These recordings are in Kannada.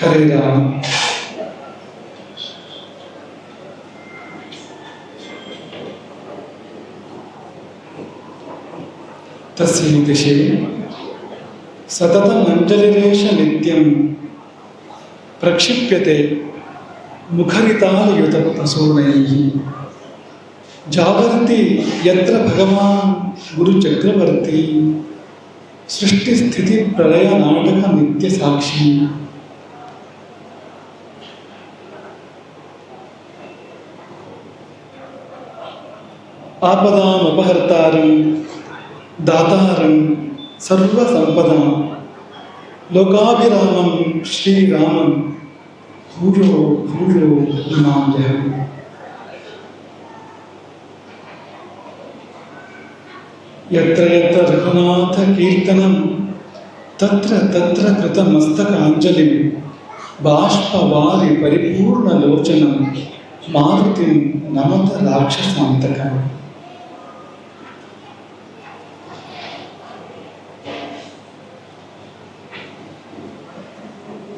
हरे राम तस्मिन् दिशे सततमञ्जलिरेश नित्यं प्रक्षिप्यते मुखरितायुतपसूनैः जावर्ति यत्र भगवान् गुरुचक्रवर्ती सृष्टिस्थितिप्रलयनाटकनित्यसाक्षी ఆపదామపహర్తారం దాతారం సర్వసంపదం. లోకాభిరామం శ్రీరామం. భూయో భూయో నమాజయం ఎత్ర ఎత్ర రఘునాథ కీర్తనం తత్ర తత్ర కృతమస్తకాంజలి. బాష్పవారి పరిపూర్ణలోచనం మారుతి నమత రాక్షసాంతకం.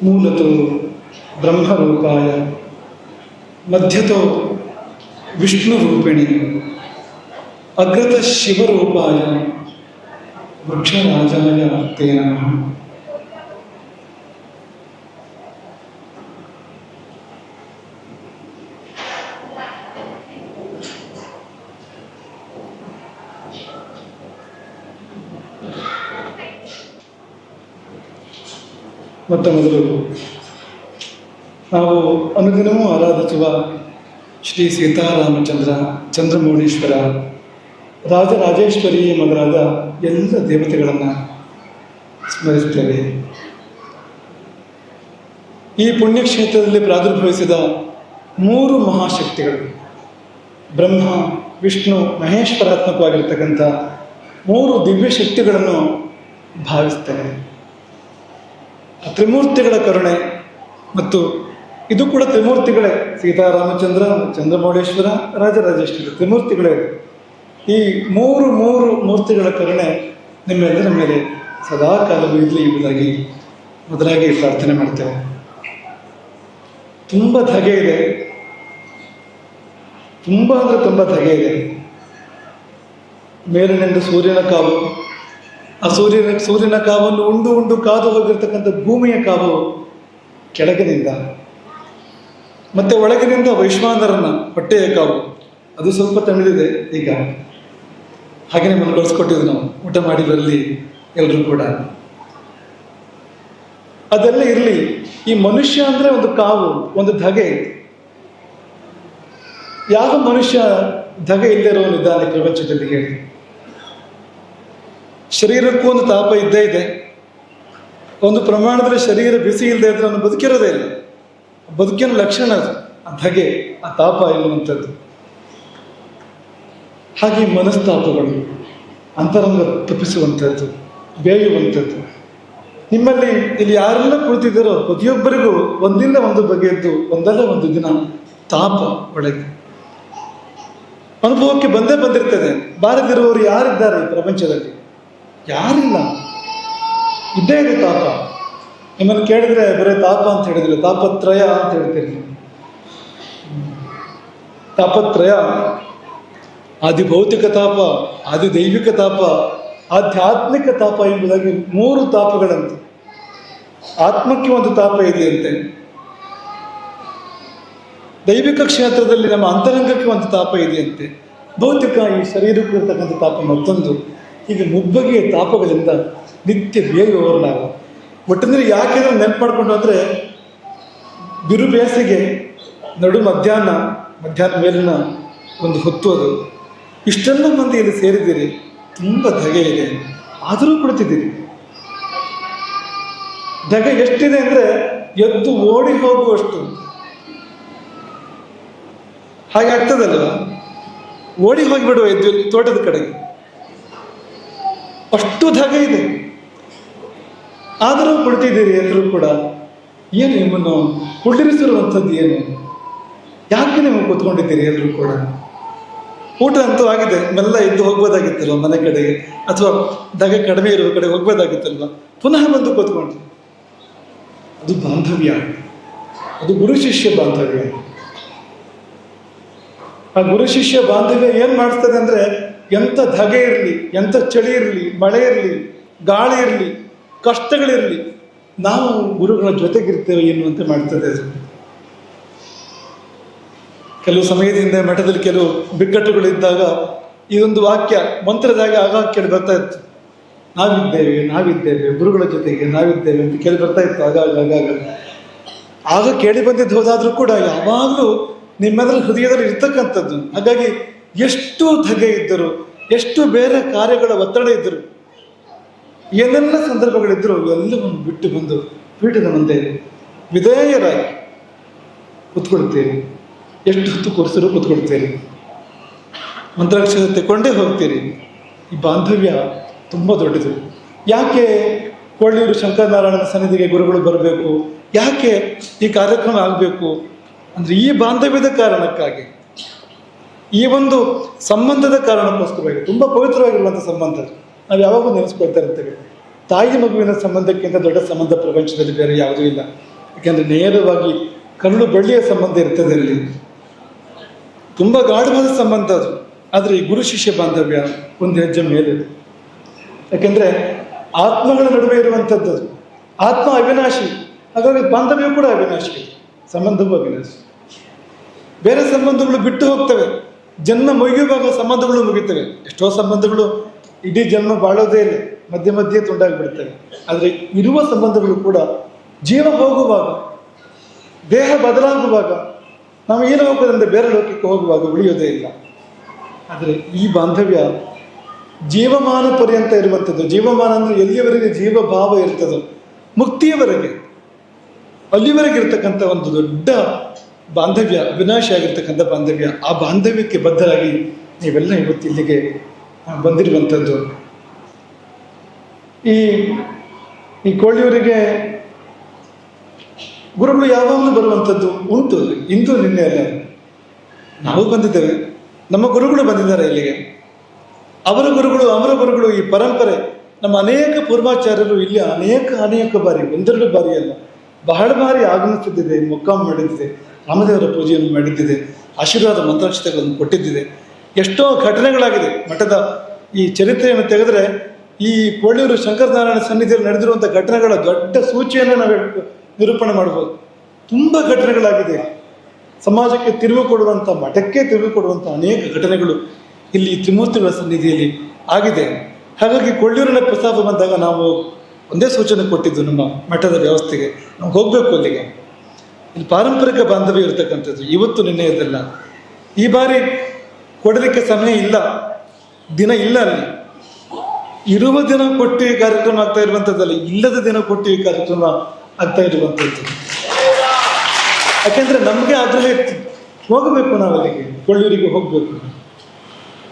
मूल तो ब्रह्मरूपाय। मध्यतो विष्णुरूपिणि। अग्रत शिवरूपाय। वृक्षराजाय वृक्षराजा तेनाली ಮೊತ್ತ ಮೊದಲು. ನಾವು ಅನುದಿನವೂ ಆರಾಧಿಸುವ ಶ್ರೀ ಸೀತಾರಾಮಚಂದ್ರ, ಚಂದ್ರಮೌಳೀಶ್ವರ, ರಾಜರಾಜೇಶ್ವರಿ ಮೊದಲಾದ ಎಲ್ಲ ದೇವತೆಗಳನ್ನು ಸ್ಮರಿಸುತ್ತೇವೆ. ಈ ಪುಣ್ಯಕ್ಷೇತ್ರದಲ್ಲಿ ಪ್ರಾದುರ್ಭವಿಸಿದ ಮೂರು ಮಹಾಶಕ್ತಿಗಳು, ಬ್ರಹ್ಮ, ವಿಷ್ಣು, ಮಹೇಶ್ವರಾತ್ಮಕವಾಗಿರ್ತಕ್ಕಂಥ ಮೂರು ದಿವ್ಯ ಶಕ್ತಿಗಳನ್ನು ಭಾವಿಸ್ತೇನೆ ಆ ತ್ರಿಮೂರ್ತಿಗಳ ಕರುಣೆ ಮತ್ತು ಇದು ಕೂಡ ತ್ರಿಮೂರ್ತಿಗಳೇ. ಸೀತಾರಾಮಚಂದ್ರ ಚಂದ್ರಮೌಳೇಶ್ವರ, ರಾಜರಾಜೇಶ್ವರ ತ್ರಿಮೂರ್ತಿಗಳೇ ಈ ಮೂರು ಮೂರು ಮೂರ್ತಿಗಳ ಕರುಣೆ ನಿಮ್ಮೆಲ್ಲರ ಮೇಲೆ ಸದಾ ಕಾಲವೂ ಇರಲಿ ಎಂಬುದಾಗಿ ಮೊದಲಾಗಿ ಪ್ರಾರ್ಥನೆ ಮಾಡ್ತೇವೆ. ತುಂಬ ಧಗೆ ಇದೆ. ತುಂಬ ಅಂದರೆ ತುಂಬ ಧಗೆ ಇದೆ. ಮೇಲಿನಿಂದ ಸೂರ್ಯನ ಕಾವು. ಸೂರ್ಯನ ಸೂರ್ಯನ ಕಾವನ್ನು ಉಂಡು ಉಂಡು ಕಾದು ಹೋಗಿರ್ತಕ್ಕಂಥ ಭೂಮಿಯ ಕಾವು ಕೆಳಗಿನಿಂದ. ಮತ್ತೆ ಒಳಗಿನಿಂದ ವೈಶ್ವಾನರನ ಹೊಟ್ಟೆಯ ಕಾವು. ಅದು ಸ್ವಲ್ಪ ತಣಿದಿದೆ ಈಗ. ಹಾಗೆಯೇ ಮನಗೊಳಿಸ್ಕೊಟ್ಟಿದ್ವಿ ನಾವು. ಊಟ ಮಾಡಿ ಬರಲಿ ಎಲ್ಲರೂ ಕೂಡ. ಅದೆಲ್ಲ ಇರಲಿ. ಈ ಮನುಷ್ಯ ಅಂದ್ರೆ ಒಂದು ಕಾವು, ಒಂದು ಧಗೆ. ಯಾವ ಮನುಷ್ಯ ಧಗೆ ಇಲ್ಲದೆ ಇರೋನಿದ್ದಾನೆ ಪ್ರಪಂಚದಲ್ಲಿ ಹೇಳಿ. ಶರೀರಕ್ಕೂ ಒಂದು ತಾಪ ಇದ್ದೇ ಇದೆ. ಒಂದು ಪ್ರಮಾಣದಲ್ಲಿ ಶರೀರ ಬಿಸಿ ಇಲ್ಲದೆ ಇದ್ರೆ ಅವನು ಬದುಕಿರೋದೇ ಇಲ್ಲ. ಬದುಕಿನ ಲಕ್ಷಣ ಅದು. ಧಗೆ ಆ ತಾಪ ಎನ್ನುವಂಥದ್ದು ಹಾಗೆ ಮನಸ್ತಾಪಗಳು, ಅಂತರಂಗ ತಪ್ಪಿಸುವಂಥದ್ದು, ಬೇಯುವಂಥದ್ದು. ನಿಮ್ಮಲ್ಲಿ ಇಲ್ಲಿ ಯಾರೆಲ್ಲ ಕುಳಿತಿದ್ದಾರೋ ಪ್ರತಿಯೊಬ್ಬರಿಗೂ ಒಂದಿಲ್ಲ ಒಂದು ಬಗೆಯದ್ದು, ಒಂದಲ್ಲ ಒಂದು ದಿನ ತಾಪ ಒಳಗೆ. ಅನುಭವಕ್ಕೆ ಬಂದೇ ಬಂದಿರ್ತದೆ. ಬಾರದಿರುವವರು ಯಾರಿದ್ದಾರೆ ಪ್ರಪಂಚದಲ್ಲಿ? ಯಾರಿಲ್ಲ? ಇದ್ದೇ ಇದೆ ತಾಪ. ನಿಮ್ಮನ್ನು ಕೇಳಿದ್ರೆ ಬರೀ ತಾಪ ಅಂತ ಹೇಳಿದ್ರೆ, ತಾಪತ್ರಯ ಅಂತ ಹೇಳ್ತೀರಿ. ತಾಪತ್ರಯ, ಆದಿ ಭೌತಿಕ ತಾಪ, ಆದಿ ದೈವಿಕ ತಾಪ, ಆಧ್ಯಾತ್ಮಿಕ ತಾಪ ಎಂಬುದಾಗಿ ಮೂರು ತಾಪಗಳಂತೆ. ಆತ್ಮಕ್ಕೆ ಒಂದು ತಾಪ ಇದೆಯಂತೆ. ದೈವಿಕ ಕ್ಷೇತ್ರದಲ್ಲಿ ನಮ್ಮ ಅಂತರಂಗಕ್ಕೆ ಒಂದು ತಾಪ ಇದೆಯಂತೆ. ಭೌತಿಕ ಈ ಶರೀರಕ್ಕೆ ಇರ್ತಕ್ಕಂಥ ತಾಪ ಮತ್ತೊಂದು. ಹೀಗೆ ಮುಬ್ಬಗೆಯ ತಾಪಗಳಿಂದ ನಿತ್ಯ ಬೇಯುವವರು ನಾವು ಒಟ್ಟಿನಲ್ಲಿ ಯಾಕೆ ನಾವು ನೆನಪು ಮಾಡಿಕೊಂಡು ಅಂದರೆ ಬಿರು ಬೇಸಿಗೆ, ನಡು ಮಧ್ಯಾಹ್ನ ಮಧ್ಯಾಹ್ನ ಮೇಲಿನ ಒಂದು ಹೊತ್ತು ಅದು. ಇಷ್ಟೆಲ್ಲ ಮಂದಿ ಇಲ್ಲಿ ಸೇರಿದ್ದೀರಿ. ತುಂಬ ಧಗೆ ಇದೆ. ಆದರೂ ಕುಳಿತಿದ್ದೀರಿ. ಧಗೆ ಎಷ್ಟಿದೆ ಅಂದರೆ ಎದ್ದು ಓಡಿ ಹೋಗುವಷ್ಟು. ಹಾಗೆ ಆಗ್ತದಲ್ಲ ಓಡಿ ಹೋಗಿಬಿಡುವ ಎದ್ದು ತೋಟದ ಕಡೆಗೆ. ಅಷ್ಟು ಧಗೆ ಇದೆ. ಆದರೂ ಕುಳಿತಿದ್ದೀರಿ ಎಲ್ಲರೂ ಕೂಡ. ಏನು ನಿಮ್ಮನ್ನು ಕುಳ್ಳಿರಿಸಿರುವಂಥದ್ದು ಏನು? ಯಾಕೆ ನೀವು ಕೂತ್ಕೊಂಡಿದ್ದೀರಿ ಎಲ್ಲರೂ ಕೂಡ? ಊಟ ಅಂತೂ ಆಗಿದೆ. ಮೆಲ್ಲ ಎದ್ದು ಹೋಗ್ಬೋದಾಗಿತ್ತಲ್ವ ಮನೆ ಕಡೆಗೆ ಅಥವಾ ದಗೆ ಕಡಿಮೆ ಇರುವ ಕಡೆ ಹೋಗ್ಬೋದಾಗಿತ್ತಲ್ವ? ಪುನಃ ಬಂದು ಕೂತ್ಕೊಂಡ್ರಿ ಅದು ಬಾಂಧವ್ಯ. ಅದು ಗುರು ಶಿಷ್ಯ ಬಾಂಧವ್ಯ. ಆ ಗುರು ಶಿಷ್ಯ ಬಾಂಧವ್ಯ ಏನು ಮಾಡ್ತದೆ ಅಂದರೆ ಎಂಥ ಧಗೆ ಇರಲಿ, ಎಂಥ ಚಳಿ ಇರಲಿ, ಮಳೆ ಇರಲಿ, ಗಾಳಿ ಇರಲಿ, ಕಷ್ಟಗಳಿರಲಿ, ನಾವು ಗುರುಗಳ ಜೊತೆಗಿರ್ತೇವೆ ಎನ್ನುವಂತೆ ಮಾಡ್ತದೆ ಅದು. ಕೆಲವು ಸಮಯದಿಂದ ಮಠದಲ್ಲಿ ಕೆಲವು ಬಿಕ್ಕಟ್ಟುಗಳಿದ್ದಾಗ ಇದೊಂದು ವಾಕ್ಯ ಮಂತ್ರದಾಗ ಆಗಾಗ ಕೇಳಿ ಬರ್ತಾ ಇತ್ತು. ನಾವಿದ್ದೇವೆ ನಾವಿದ್ದೇವೆ, ಗುರುಗಳ ಜೊತೆಗೆ ನಾವಿದ್ದೇವೆ ಅಂತ ಕೇಳಿ ಬರ್ತಾ ಇತ್ತು ಆಗಾಗ ಆಗಾಗ ಆಗ ಕೇಳಿ ಬಂದಿದ್ದು ಹೋದಾದರೂ ಕೂಡ ಯಾವಾಗಲೂ ನಿಮ್ಮದ್ರಲ್ಲಿ ಹೃದಯದಲ್ಲಿ ಇರ್ತಕ್ಕಂಥದ್ದು. ಹಾಗಾಗಿ ಎಷ್ಟು ಧಗೆ ಇದ್ದರು, ಎಷ್ಟು ಬೇರೆ ಕಾರ್ಯಗಳ ಒತ್ತಡ ಇದ್ದರು, ಏನೆಲ್ಲ ಸಂದರ್ಭಗಳಿದ್ದರೂ ಎಲ್ಲವನ್ನು ಬಿಟ್ಟು ಬಂದು ಪೀಠದ ಮುಂದೆ ವಿಧೇಯರಾಗಿ ಕೂತ್ಕೊಳ್ತೀರಿ ಎಷ್ಟು ಹೊತ್ತು ಕೂರಿಸಿದ್ರು ಕೂತ್ಕೊಳ್ತೀರಿ ಮಂತ್ರಾಕ್ಷರ ತಗೊಂಡೇ ಹೋಗ್ತೀರಿ. ಈ ಬಾಂಧವ್ಯ ತುಂಬ ದೊಡ್ಡದು. ಯಾಕೆ ಕೊಳ್ಳೂರು ಶಂಕರನಾರಾಯಣ ಸನ್ನಿಧಿಗೆ ಗುರುಗಳು ಬರಬೇಕು? ಯಾಕೆ ಈ ಕಾರ್ಯಕ್ರಮ ಆಗಬೇಕು? ಅಂದರೆ ಈ ಬಾಂಧವ್ಯದ ಕಾರಣಕ್ಕಾಗಿ. ಈ ಒಂದು ಸಂಬಂಧದ ಕಾರಣಕ್ಕೋಸ್ಕರವಾಗಿ ತುಂಬ ಪವಿತ್ರವಾಗಿರುವಂಥ ಸಂಬಂಧ ನಾವು ಯಾವಾಗಲೂ ನೆನೆಸ್ಕೊಳ್ತಾ ಇರ್ತೇವೆ. ತಾಯಿ ಮಗುವಿನ ಸಂಬಂಧಕ್ಕಿಂತ ದೊಡ್ಡ ಸಂಬಂಧ ಪ್ರಪಂಚದಲ್ಲಿ ಬೇರೆ ಯಾವುದೂ ಇಲ್ಲ. ಯಾಕೆಂದರೆ ನೇರವಾಗಿ ಕರುಳು ಬೆಳ್ಳಿಯ ಸಂಬಂಧ ಇರ್ತದೆ ಅಲ್ಲಿ. ತುಂಬ ಗಾಢವಾದ ಸಂಬಂಧ ಅದು. ಆದರೆ ಈ ಗುರು ಶಿಷ್ಯ ಬಾಂಧವ್ಯ ಒಂದು ಹೆಜ್ಜೆ ಮೇಲೆ ಯಾಕೆಂದರೆ ಆತ್ಮಗಳ ನಡುವೆ ಇರುವಂಥದ್ದು. ಆತ್ಮ ಅವಿನಾಶಿ. ಹಾಗಾಗಿ ಬಾಂಧವ್ಯ ಕೂಡ ಅವಿನಾಶಿ. ಸಂಬಂಧವೂ ಅವಿನಾಶಿ. ಬೇರೆ ಸಂಬಂಧಗಳು ಬಿಟ್ಟು ಹೋಗ್ತವೆ. ಜನ್ಮ ಮುಗಿಯುವಾಗ ಸಂಬಂಧಗಳು ಮುಗಿತವೆ. ಎಷ್ಟೋ ಸಂಬಂಧಗಳು ಇಡೀ ಜನ್ಮ ಬಾಳೋದೇ ಇಲ್ಲ. ಮಧ್ಯೆ ಮಧ್ಯೆ ತುಂಡಾಗಿಬಿಡ್ತವೆ. ಆದರೆ ಇರುವ ಸಂಬಂಧಗಳು ಕೂಡ ಜೀವ ಹೋಗುವಾಗ, ದೇಹ ಬದಲಾಗುವಾಗ ನಾವು ಏನು ಹೋಗೋದಂದ್ರೆ ಬೇರೆ ಲೋಕಕ್ಕೆ ಹೋಗುವಾಗ ಉಳಿಯೋದೇ ಇಲ್ಲ. ಆದರೆ ಈ ಬಾಂಧವ್ಯ ಜೀವಮಾನ ಪರ್ಯಂತ ಇರುವಂಥದ್ದು. ಜೀವಮಾನ ಅಂದರೆ ಎಲ್ಲಿಯವರೆಗೆ ಜೀವ ಭಾವ ಇರ್ತದೋ, ಮುಕ್ತಿಯವರೆಗೆ, ಅಲ್ಲಿವರೆಗೆ ಇರ್ತಕ್ಕಂಥ ಒಂದು ದೊಡ್ಡ ಬಾಂಧವ್ಯ ವಿನಾಶ ಆಗಿರ್ತಕ್ಕಂಥ ಬಾಂಧವ್ಯ, ಆ ಬಾಂಧವ್ಯಕ್ಕೆ ಬದ್ಧರಾಗಿ ನೀವೆಲ್ಲ ಇವತ್ತು ಇಲ್ಲಿಗೆ ಬಂದಿರುವಂಥದ್ದು. ಈ ಈ ಕೋಳಿಯವರಿಗೆ ಗುರುಗಳು ಯಾವಾಗಲೂ ಬರುವಂಥದ್ದು ಉಂಟು, ಇಂದು ನಿನ್ನೆ ಅಲ್ಲ. ನಾವು ಬಂದಿದ್ದೇವೆ, ನಮ್ಮ ಗುರುಗಳು ಬಂದಿದ್ದಾರೆ ಇಲ್ಲಿಗೆ. ಅವರ ಗುರುಗಳು ಅವರ ಗುರುಗಳು ಈ ಪರಂಪರೆ, ನಮ್ಮ ಅನೇಕ ಪೂರ್ವಾಚಾರ್ಯರು ಇಲ್ಲಿ ಅನೇಕ ಅನೇಕ ಬಾರಿ, ಒಂದೆರಡು ಬಾರಿ ಅಲ್ಲ, ಬಹಳ ಬಾರಿ ಆಗಮಿಸುತ್ತಿದೆ, ಮೊಕ್ಕಾಂ ಮಾಡಿದ್ದಿದೆ ರಾಮದೇವರ ಪೂಜೆಯನ್ನು ಮಾಡಿದ್ದಿದೆ, ಆಶೀರ್ವಾದ ಮಂತ್ರಾಕ್ಷತೆಗಳನ್ನು ಕೊಟ್ಟಿದ್ದಿದೆ. ಎಷ್ಟೋ ಘಟನೆಗಳಾಗಿದೆ. ಮಠದ ಈ ಚರಿತ್ರೆಯನ್ನು ತೆಗೆದರೆ ಈ ಕೊಳ್ಳೂರು ಶಂಕರನಾರಾಯಣ ಸನ್ನಿಧಿಯಲ್ಲಿ ನಡೆದಿರುವಂಥ ಘಟನೆಗಳ ದೊಡ್ಡ ಸೂಚಿಯನ್ನು ನಾವು ನಿರೂಪಣೆ ಮಾಡ್ಬೋದು. ತುಂಬ ಘಟನೆಗಳಾಗಿದೆ. ಸಮಾಜಕ್ಕೆ ತಿರುವು ಕೊಡುವಂಥ, ಮಠಕ್ಕೆ ತಿರುವು ಕೊಡುವಂಥ ಅನೇಕ ಘಟನೆಗಳು ಇಲ್ಲಿ ತ್ರಿಮೂರ್ತಿಗಳ ಸನ್ನಿಧಿಯಲ್ಲಿ ಆಗಿದೆ. ಹಾಗಾಗಿ ಕೊಳ್ಳೂರಿನ ಪ್ರಸ್ತಾಪ ಬಂದಾಗ ನಾವು ಒಂದೇ ಸೂಚನೆ ಕೊಟ್ಟಿದ್ದು ನಮ್ಮ ಮಠದ ವ್ಯವಸ್ಥೆಗೆ. ನಾವು ಹೋಗಬೇಕು ಅಲ್ಲಿಗೆ. ಇಲ್ಲಿ ಪಾರಂಪರಿಕ ಬಾಂಧವ್ಯ ಇರತಕ್ಕಂಥದ್ದು. ಇವತ್ತು ನಿನ್ನೆ ಇದೆಲ್ಲ. ಈ ಬಾರಿ ಕೊಡಲಿಕ್ಕೆ ಸಮಯ ಇಲ್ಲ. ದಿನ ಇಲ್ಲ ಅಲ್ಲಿ. ಇರುವ ದಿನ ಕೊಟ್ಟು ಕಾರ್ಯಕ್ರಮ ಆಗ್ತಾ ಇರುವಂಥದ್ದಲ್ಲ, ಇಲ್ಲದ ದಿನ ಕೊಟ್ಟು ಈ ಕಾರ್ಯಕ್ರಮ ಆಗ್ತಾ ಇರುವಂಥದ್ದು. ಯಾಕೆಂದ್ರೆ ನಮಗೆ ಆಗ್ರಹ ಹೋಗಬೇಕು ನಾವು ಅಲ್ಲಿಗೆ. ಕೊಳ್ಳೂರಿಗೆ ಹೋಗಬೇಕು.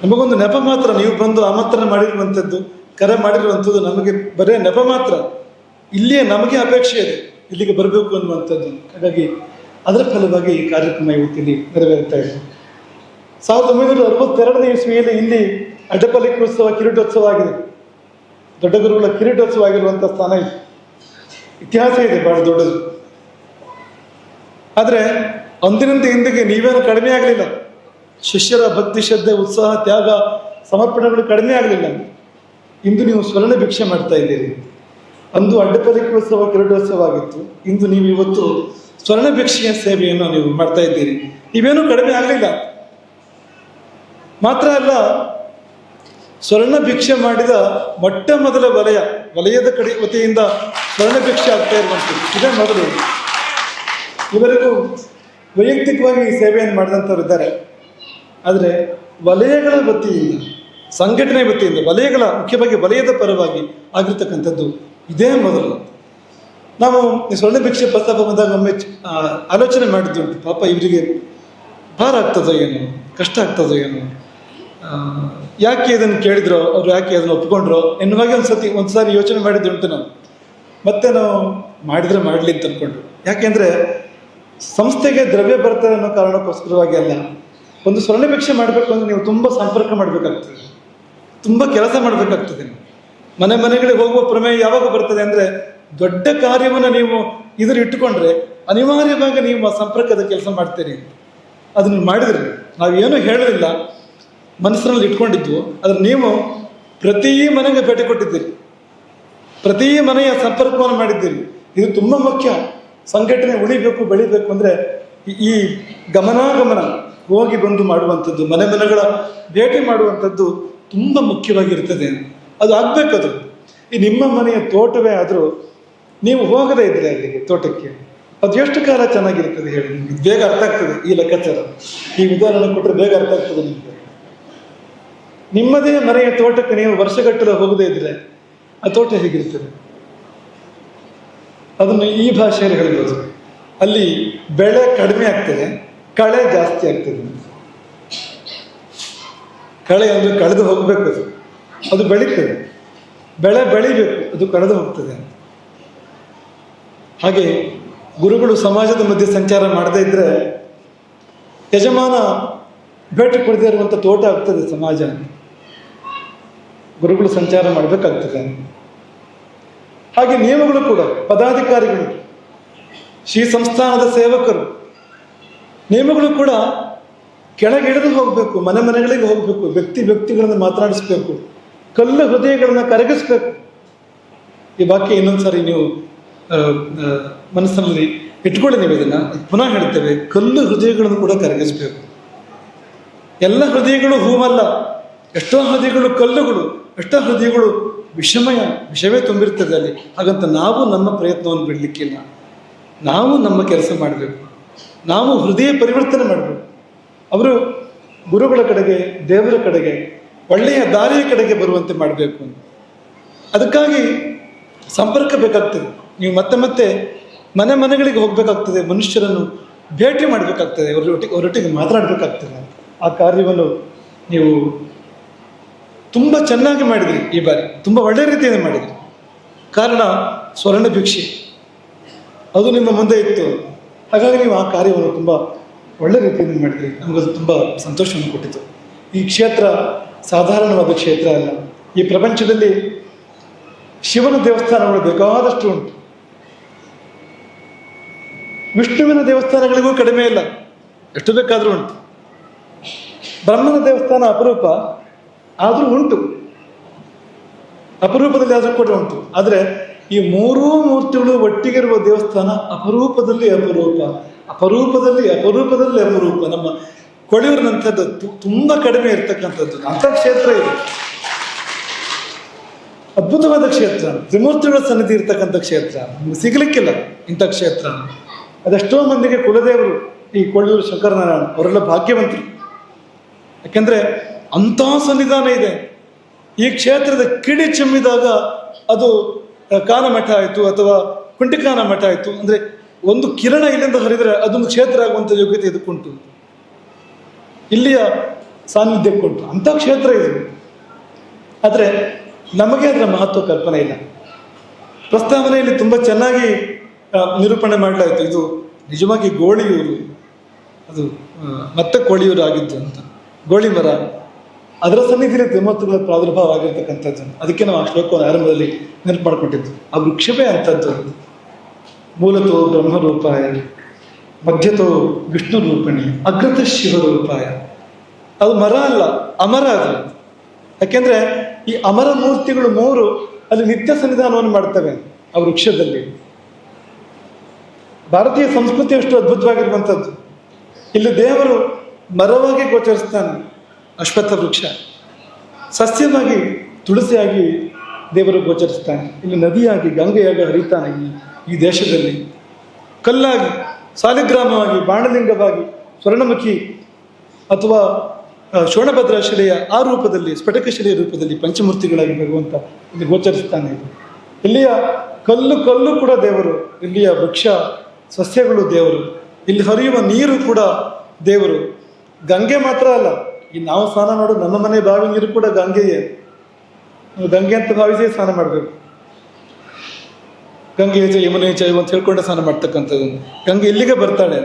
ನಮಗೊಂದು ನೆಪ ಮಾತ್ರ. ನೀವು ಬಂದು ಆಮಂತ್ರಣ ಮಾಡಿರುವಂಥದ್ದು, ಕರೆ ಮಾಡಿರುವಂಥದ್ದು ನಮಗೆ ಬರೇ ನೆಪ ಮಾತ್ರ. ಇಲ್ಲಿಯೇ ನಮಗೆ ಅಪೇಕ್ಷೆ ಇದೆ. ಇಲ್ಲಿಗೆ ಬರಬೇಕು ಅನ್ನುವಂಥದ್ದು. ಹಾಗಾಗಿ ಅದರ ಫಲವಾಗಿ ಈ ಕಾರ್ಯಕ್ರಮ ಇವತ್ತಿಲ್ಲಿ ನೆರವೇರ್ತಾ ಇದೆ. ಸಾವಿರದ ಒಂಬೈನೂರ ಅರವತ್ತೆರಡನೇ ಇಸ್ವಿಯಲ್ಲಿ ಇಲ್ಲಿ ಅಡ್ಡಪಲ್ಲಿಕೋತ್ಸವ ಕಿರೀಟೋತ್ಸವ ಆಗಿದೆ. ದೊಡ್ಡ ಗುರುಗಳ ಕಿರೀಟೋತ್ಸವ ಆಗಿರುವಂಥ ಸ್ಥಾನ ಇದೆ. ಇತಿಹಾಸ ಇದೆ, ಬಹಳ ದೊಡ್ಡದು. ಆದರೆ ಅಂದಿನಿಂದ ಇಂದಿಗೆ ನೀವೇನು ಕಡಿಮೆ ಆಗಲಿಲ್ಲ. ಶಿಷ್ಯರ ಭಕ್ತಿ, ಶ್ರದ್ಧೆ, ಉತ್ಸಾಹ, ತ್ಯಾಗ, ಸಮರ್ಪಣೆಗಳು ಕಡಿಮೆ ಆಗಲಿಲ್ಲ. ಇಂದು ನೀವು ಸ್ವರ್ಣ ಭಿಕ್ಷೆ ಮಾಡ್ತಾ ಇದ್ದೀರಿ. ಅಂದು ಅಡ್ಡಪದಕ್ಕೋತ್ಸವ ಕಿರೀಟೋತ್ಸವವಾಗಿತ್ತು. ಇಂದು ನೀವು ಇವತ್ತು ಸ್ವರ್ಣ ಭಿಕ್ಷೆಯ ಸೇವೆಯನ್ನು ನೀವು ಮಾಡ್ತಾ ಇದ್ದೀರಿ. ನೀವೇನೂ ಕಡಿಮೆ ಆಗಲಿಲ್ಲ. ಮಾತ್ರ ಅಲ್ಲ ಸ್ವರ್ಣ ಭಿಕ್ಷೆ ಮಾಡಿದ ಮೊಟ್ಟ ಮೊದಲ ವಲಯ, ವಲಯದ ಕಡೆ ವತಿಯಿಂದ ಸ್ವರ್ಣ ಭಿಕ್ಷೆ ಆಗ್ತಾ ಇರುವಂಥದ್ದು. ಇದೇ ಮೊದಲು. ಇವರಿಗೂ ವೈಯಕ್ತಿಕವಾಗಿ ಈ ಸೇವೆಯನ್ನು ಮಾಡಿದಂಥವ್ರು ಇದ್ದಾರೆ. ಆದರೆ ವಲಯಗಳ ವತಿಯಿಂದ, ಸಂಘಟನೆ ವತಿಯಿಂದ, ವಲಯಗಳ ಮುಖ್ಯವಾಗಿ ವಲಯದ ಪರವಾಗಿ ಆಗಿರ್ತಕ್ಕಂಥದ್ದು ಇದೇ ಮೊದಲು. ನಾವು ಸೊಳ್ಳೆ ಭಿಕ್ಷೆ ಪ್ರಸ್ತಾಪ ಬಂದಾಗ ಒಮ್ಮೆ ಆಲೋಚನೆ ಮಾಡಿದ್ದು, ಪಾಪ ಇವರಿಗೆ ಭಾರ ಆಗ್ತದೋ ಏನು, ಕಷ್ಟ ಆಗ್ತದೋ ಏನು. ಯಾಕೆ ಇದನ್ನು ಕೇಳಿದ್ರೋ, ಅವ್ರು ಯಾಕೆ ಅದನ್ನು ಒಪ್ಕೊಂಡ್ರು ಎನ್ನುವಾಗ ಒಂದು ಸತಿ ಒಂದು ಸಾರಿ ಯೋಚನೆ ಮಾಡಿದ್ದುಂಟು ನಾವು. ಮತ್ತೆ ನಾವು ಮಾಡಿದ್ರೆ ಮಾಡಲಿ ಅಂತ ಅಂದ್ಕೊಂಡು ಯಾಕೆಂದರೆ ಸಂಸ್ಥೆಗೆ ದ್ರವ್ಯ ಬರ್ತದೆ ಅನ್ನೋ ಕಾರಣಕ್ಕೋಸ್ಕರವಾಗಿ ಅಲ್ಲ. ಒಂದು ಸ್ವರ್ಣ ಭಿಕ್ಷೆ ಮಾಡಬೇಕು ಅಂದರೆ ನೀವು ತುಂಬ ಸಂಪರ್ಕ ಮಾಡಬೇಕಾಗ್ತದೆ. ತುಂಬ ಕೆಲಸ ಮಾಡಬೇಕಾಗ್ತದೆ. ಮನೆ ಮನೆಗಳಿಗೆ ಹೋಗುವ ಪ್ರಮೇಯ ಯಾವಾಗ ಬರ್ತದೆ ಅಂದರೆ ದೊಡ್ಡ ಕಾರ್ಯವನ್ನು ನೀವು ಇದನ್ನು ಇಟ್ಟುಕೊಂಡ್ರೆ ಅನಿವಾರ್ಯವಾಗಿ ನೀವು ಆ ಸಂಪರ್ಕದ ಕೆಲಸ ಮಾಡ್ತೀರಿ ಅದನ್ನು ಮಾಡಿದ್ರಿ ಏನು ಹೇಳಲಿಲ್ಲ. ಮನಸ್ಸಿನಲ್ಲಿ ಇಟ್ಕೊಂಡಿದ್ವು. ಆದರೆ ನೀವು ಪ್ರತಿ ಮನೆಗೆ ಭೇಟಿ ಕೊಟ್ಟಿದ್ದೀರಿ. ಪ್ರತಿ ಮನೆಯ ಸಂಪರ್ಕವನ್ನು ಮಾಡಿದ್ದೀರಿ. ಇದು ತುಂಬ ಮುಖ್ಯ. ಸಂಘಟನೆ ಉಳಿಬೇಕು, ಬೆಳಿಬೇಕು ಅಂದರೆ ಈ ಗಮನಾಗಮನ ಹೋಗಿ ಬಂದು ಮಾಡುವಂಥದ್ದು, ಮನೆ ಮನೆಗಳ ಭೇಟಿ ಮಾಡುವಂಥದ್ದು ತುಂಬ ಮುಖ್ಯವಾಗಿರ್ತದೆ ಅದು ಆಗ್ಬೇಕದು ಈ ನಿಮ್ಮ ಮನೆಯ ತೋಟವೇ ಆದರೂ ನೀವು ಹೋಗದೇ ಇದ್ರೆ ಅಲ್ಲಿಗೆ ತೋಟಕ್ಕೆ. ಅದು ಎಷ್ಟು ಕಾಲ ಚೆನ್ನಾಗಿರ್ತದೆ ಹೇಳಿ ನಿಮಗೆ? ಬೇಗ ಅರ್ಥ ಆಗ್ತದೆ ಈ ಲೆಕ್ಕಾಚಾರ. ಈ ಉದಾಹರಣೆ ಕೊಟ್ಟರೆ ಬೇಗ ಅರ್ಥ ಆಗ್ತದೆ ನಿಮಗೆ. ನಿಮ್ಮದೇ ಮನೆಯ ತೋಟಕ್ಕೆ ನೀವು ವರ್ಷಗಟ್ಟಲೆ ಹೋಗದೇ ಇದ್ರೆ ಆ ತೋಟ ಹೇಗಿರ್ತದೆ ಅದನ್ನು ಈ ಭಾಷೆಯಲ್ಲಿ ಹೇಳ್ಬೋದು. ಅಲ್ಲಿ ಬೆಳೆ ಕಡಿಮೆ ಆಗ್ತದೆ, ಕಳೆ ಜಾಸ್ತಿ ಆಗ್ತದೆ. ಕಳೆ ಅಂದರೆ ಕಳೆದು ಹೋಗಬೇಕು ಅದು. ಅದು ಬೆಳೀತದೆ. ಬೆಳೆ ಬೆಳಿಬೇಕು, ಅದು ಕಳೆದು ಹೋಗ್ತದೆ. ಹಾಗೆ ಗುರುಗಳು ಸಮಾಜದ ಮಧ್ಯೆ ಸಂಚಾರ ಮಾಡದೇ ಇದ್ರೆ ಯಜಮಾನ ಭೇಟಿ ಕೊಡದೇ ಇರುವಂಥ ತೋಟ ಆಗ್ತದೆ ಸಮಾಜ. ಗುರುಗಳು ಸಂಚಾರ ಮಾಡಬೇಕಾಗ್ತದೆ. ಹಾಗೆ ನಿಯಮಗಳು ಕೂಡ, ಪದಾಧಿಕಾರಿಗಳು, ಶ್ರೀ ಸಂಸ್ಥಾನದ ಸೇವಕರು, ನಿಯಮಗಳು ಕೂಡ ಕೆಳಗಿಳಿದು ಹೋಗಬೇಕು, ಮನೆ ಮನೆಗಳಿಗೆ ಹೋಗಬೇಕು, ವ್ಯಕ್ತಿ ವ್ಯಕ್ತಿಗಳನ್ನು ಮಾತನಾಡಿಸ್ಬೇಕು. ಕಲ್ಲು ಹೃದಯಗಳನ್ನು ಕರಗಿಸ್ಬೇಕು. ಈ ವಾಕ್ಯ ಇನ್ನೊಂದ್ಸರಿ ನೀವು ಮನಸ್ಸಿನಲ್ಲಿ ಇಟ್ಕೊಳ್ಳಿ ನೀವು ಇದನ್ನ. ಪುನಃ ಹೇಳ್ತೇವೆ, ಕಲ್ಲು ಹೃದಯಗಳನ್ನು ಕೂಡ ಕರಗಿಸ್ಬೇಕು. ಎಲ್ಲ ಹೃದಯಗಳು ಹೂವಲ್ಲ, ಎಷ್ಟೋ ಹೃದಯಗಳು ಕಲ್ಲುಗಳು, ಎಷ್ಟೋ ಹೃದಯಗಳು ವಿಷಮಯ ವಿಷವೇ ತುಂಬಿರ್ತದೆ ಅಲ್ಲಿ. ಹಾಗಂತ ನಾವು ನಮ್ಮ ಪ್ರಯತ್ನವನ್ನು ಬಿಡಲಿಕ್ಕಿಲ್ಲ. ನಾವು ನಮ್ಮ ಕೆಲಸ ಮಾಡಬೇಕು. ನಾವು ಹೃದಯ ಪರಿವರ್ತನೆ ಮಾಡಬೇಕು. ಅವರು ಗುರುಗಳ ಕಡೆಗೆ, ದೇವರ ಕಡೆಗೆ ಒಳ್ಳೆಯ ದಾರಿಯ ಕಡೆಗೆ ಬರುವಂತೆ ಮಾಡಬೇಕು ಅದಕ್ಕಾಗಿ ಸಂಪರ್ಕ ಬೇಕಾಗ್ತದೆ. ನೀವು ಮತ್ತೆ ಮತ್ತೆ ಮನೆ ಮನೆಗಳಿಗೆ ಹೋಗಬೇಕಾಗ್ತದೆ, ಮನುಷ್ಯರನ್ನು ಭೇಟಿ ಮಾಡಬೇಕಾಗ್ತದೆ ಅವರೊಟ್ಟಿಗೆ ಅವರೊಟ್ಟಿಗೆ ಮಾತನಾಡಬೇಕಾಗ್ತದೆ ಆ ಕಾರ್ಯವನ್ನು ನೀವು ತುಂಬ ಚೆನ್ನಾಗಿ ಮಾಡಿದ್ರಿ ಈ ಬಾರಿ. ತುಂಬ ಒಳ್ಳೆಯ ರೀತಿಯಿಂದ ಮಾಡಿದ್ರಿ. ಕಾರಣ ಸ್ವರ್ಣ ಭಿಕ್ಷೆ. ಅದು ನಿಮ್ಮ ಮುಂದೆ ಇತ್ತು. ಹಾಗಾಗಿ ನೀವು ಆ ಕಾರ್ಯವನ್ನು ತುಂಬ ಒಳ್ಳೆ ರೀತಿಯಿಂದ ಮಾಡಿದ್ರಿ. ನಮಗದು ತುಂಬ ಸಂತೋಷವನ್ನು ಕೊಟ್ಟಿತು. ಈ ಕ್ಷೇತ್ರ ಸಾಧಾರಣವಾದ ಕ್ಷೇತ್ರ ಅಲ್ಲ. ಈ ಪ್ರಪಂಚದಲ್ಲಿ ಶಿವನ ದೇವಸ್ಥಾನಗಳು ಬೇಕಾದಷ್ಟು ಉಂಟು. ವಿಷ್ಣುವಿನ ದೇವಸ್ಥಾನಗಳಿಗೂ ಕಡಿಮೆ ಇಲ್ಲ. ಎಷ್ಟು ಬೇಕಾದರೂ ಉಂಟು. ಬ್ರಹ್ಮನ ದೇವಸ್ಥಾನ ಅಪರೂಪ, ಆದರೂ ಉಂಟು. ಅಪರೂಪದಲ್ಲಿ ಆದರೂ ಕೂಡ ಉಂಟು. ಆದರೆ ಈ ಮೂರೂ ಮೂರ್ತಿಗಳು ಒಟ್ಟಿಗಿರುವ ದೇವಸ್ಥಾನ ಅಪರೂಪದಲ್ಲಿ ಅಪರೂಪ. ಅಪರೂಪದಲ್ಲಿ ಅಪರೂಪದಲ್ಲಿ ಅಪರೂಪ. ನಮ್ಮ ಕೊಳೆಯೂರಿನಂಥದ್ದು ತು- ತುಂಬ ಕಡಿಮೆ ಇರ್ತಕ್ಕಂಥದ್ದು. ಅಂಥ ಕ್ಷೇತ್ರ ಇದು. ಅದ್ಭುತವಾದ ಕ್ಷೇತ್ರ. ತ್ರಿಮೂರ್ತಿಗಳ ಸನ್ನಿಧಿ ಇರ್ತಕ್ಕಂಥ ಕ್ಷೇತ್ರ. ನಮ್ಗೆ ಸಿಗಲಿಕ್ಕಿಲ್ಲ ಇಂಥ ಕ್ಷೇತ್ರ. ಅದೆಷ್ಟೋ ಮಂದಿಗೆ ಕುಲದೇವರು ಈ ಕೊಳ್ಳೂರು ಶಂಕರನಾರಾಯಣ ಅವರೆಲ್ಲ ಭಾಗ್ಯವಂತರು. ಯಾಕೆಂದ್ರೆ ಅಂಥ ಸನ್ನಿಧಾನ ಇದೆ. ಈ ಕ್ಷೇತ್ರದ ಕಿಡಿ ಚುಮ್ಮಿದಾಗ ಅದು ಕಾನ ಕಾನಮಠ ಆಯಿತು ಅಥವಾ ಕುಂಟಿಕಾನ ಮಠ ಆಯಿತು. ಅಂದರೆ ಒಂದು ಕಿರಣ ಇಲ್ಲಿಂದ ಹರಿದರೆ ಅದೊಂದು ಕ್ಷೇತ್ರ ಆಗುವಂಥ ಯೋಗ್ಯತೆ ಇದಕ್ಕುಂಟು. ಇಲ್ಲಿಯ ಸಾನ್ನಿಧ್ಯಕ್ಕೊಂಟು ಅಂಥ ಕ್ಷೇತ್ರ ಇದು. ಆದರೆ ನಮಗೆ ಅದರ ಮಹತ್ವ ಕಲ್ಪನೆ ಇಲ್ಲ. ಪ್ರಸ್ತಾವನೆಯಲ್ಲಿ ತುಂಬ ಚೆನ್ನಾಗಿ ನಿರೂಪಣೆ ಮಾಡಲಾಯಿತು. ಇದು ನಿಜವಾಗಿ ಗೋಳಿಯೂರು. ಅದು ಮತ್ತೆ ಕೋಳಿಯೂರು ಆಗಿದ್ದು ಅಂತ. ಗೋಳಿ ಮರ. ಅದರ ಸನ್ನಿಧಿಯಲ್ಲಿ ತಿಮ್ಮತ್ತುಗಳ ಪ್ರಾದುರ್ಭಾವ ಆಗಿರ್ತಕ್ಕಂಥದ್ದು. ಅದಕ್ಕೆ ನಾವು ಆ ಶ್ಲೋಕವನ್ನು ಆರಂಭದಲ್ಲಿ ನೆನಪು ಮಾಡಿಕೊಟ್ಟಿದ್ದು. ಆ ವೃಕ್ಷವೇ ಅಂಥದ್ದು. ಮೂಲತೋ ಬ್ರಹ್ಮರೂಪಾಯ ಮಧ್ಯತೋ ವಿಷ್ಣು ರೂಪಿಣಿ ಅಗ್ರತ ಶಿವರೂಪಾಯ ಅದು ಮರ ಅಲ್ಲ, ಅಮರ ಅದು. ಯಾಕೆಂದ್ರೆ ಈ ಅಮರ ಮೂರ್ತಿಗಳು ಮೂರು ಅಲ್ಲಿ ನಿತ್ಯ ಸನ್ನಿಧಾನವನ್ನು ಮಾಡ್ತವೆ ಆ ವೃಕ್ಷದಲ್ಲಿ. ಭಾರತೀಯ ಸಂಸ್ಕೃತಿ ಅಷ್ಟು ಅದ್ಭುತವಾಗಿರುವಂಥದ್ದು. ಇಲ್ಲಿ ದೇವರು ಮರವಾಗಿ ಗೋಚರಿಸ್ತಾನೆ, ಅಶ್ವತ್ಥ ವೃಕ್ಷ. ಸಸ್ಯವಾಗಿ, ತುಳಸಿಯಾಗಿ ದೇವರು ಗೋಚರಿಸ್ತಾನೆ. ಇಲ್ಲಿ ನದಿಯಾಗಿ, ಗಂಗೆಯಾಗಿ ಹರಿತಾನೆ ಈ ಈ ದೇಶದಲ್ಲಿ. ಕಲ್ಲಾಗಿ. ಸಾಲಿಗ್ರಾಮವಾಗಿ, ಬಾಣಲಿಂಗವಾಗಿ, ಸ್ವರ್ಣಮುಖಿ ಅಥವಾ ಶೋಣಭದ್ರ ಶಿಲೆಯ ಆ ರೂಪದಲ್ಲಿ, ಸ್ಫಟಿಕ ಶಿಲೆಯ ರೂಪದಲ್ಲಿ ಪಂಚಮೂರ್ತಿಗಳಾಗಿ ಭಗವಂತ ಇಲ್ಲಿ ಗೋಚರಿಸುತ್ತಾನೆ ಇಲ್ಲಿಯ ಕಲ್ಲು ಕಲ್ಲು ಕೂಡ ದೇವರು, ಇಲ್ಲಿಯ ವೃಕ್ಷ, ಸಸ್ಯಗಳು ದೇವರು. ಇಲ್ಲಿ ಹರಿಯುವ ನೀರು ಕೂಡ ದೇವರು. ಗಂಗೆ ಮಾತ್ರ ಅಲ್ಲ, ಈ ನಾವು ಸ್ನಾನ ಮಾಡೋ ನಮ್ಮ ಮನೆ ಬಾವಿ ನೀರು ಕೂಡ ಗಂಗೆಯೇ. ಗಂಗೆ ಅಂತ ಭಾವಿಸಿ ಸ್ನಾನ ಮಾಡಬೇಕು. ಗಂಗೆ ಚ ಯಮುನೆ ಚೈವ ಅಂತ ಹೇಳ್ಕೊಂಡೆ ಸ್ನಾನ ಮಾಡ್ತಕ್ಕಂಥದ್ದು. ಗಂಗೆ ಇಲ್ಲಿಗೆ ಬರ್ತಾಳೆ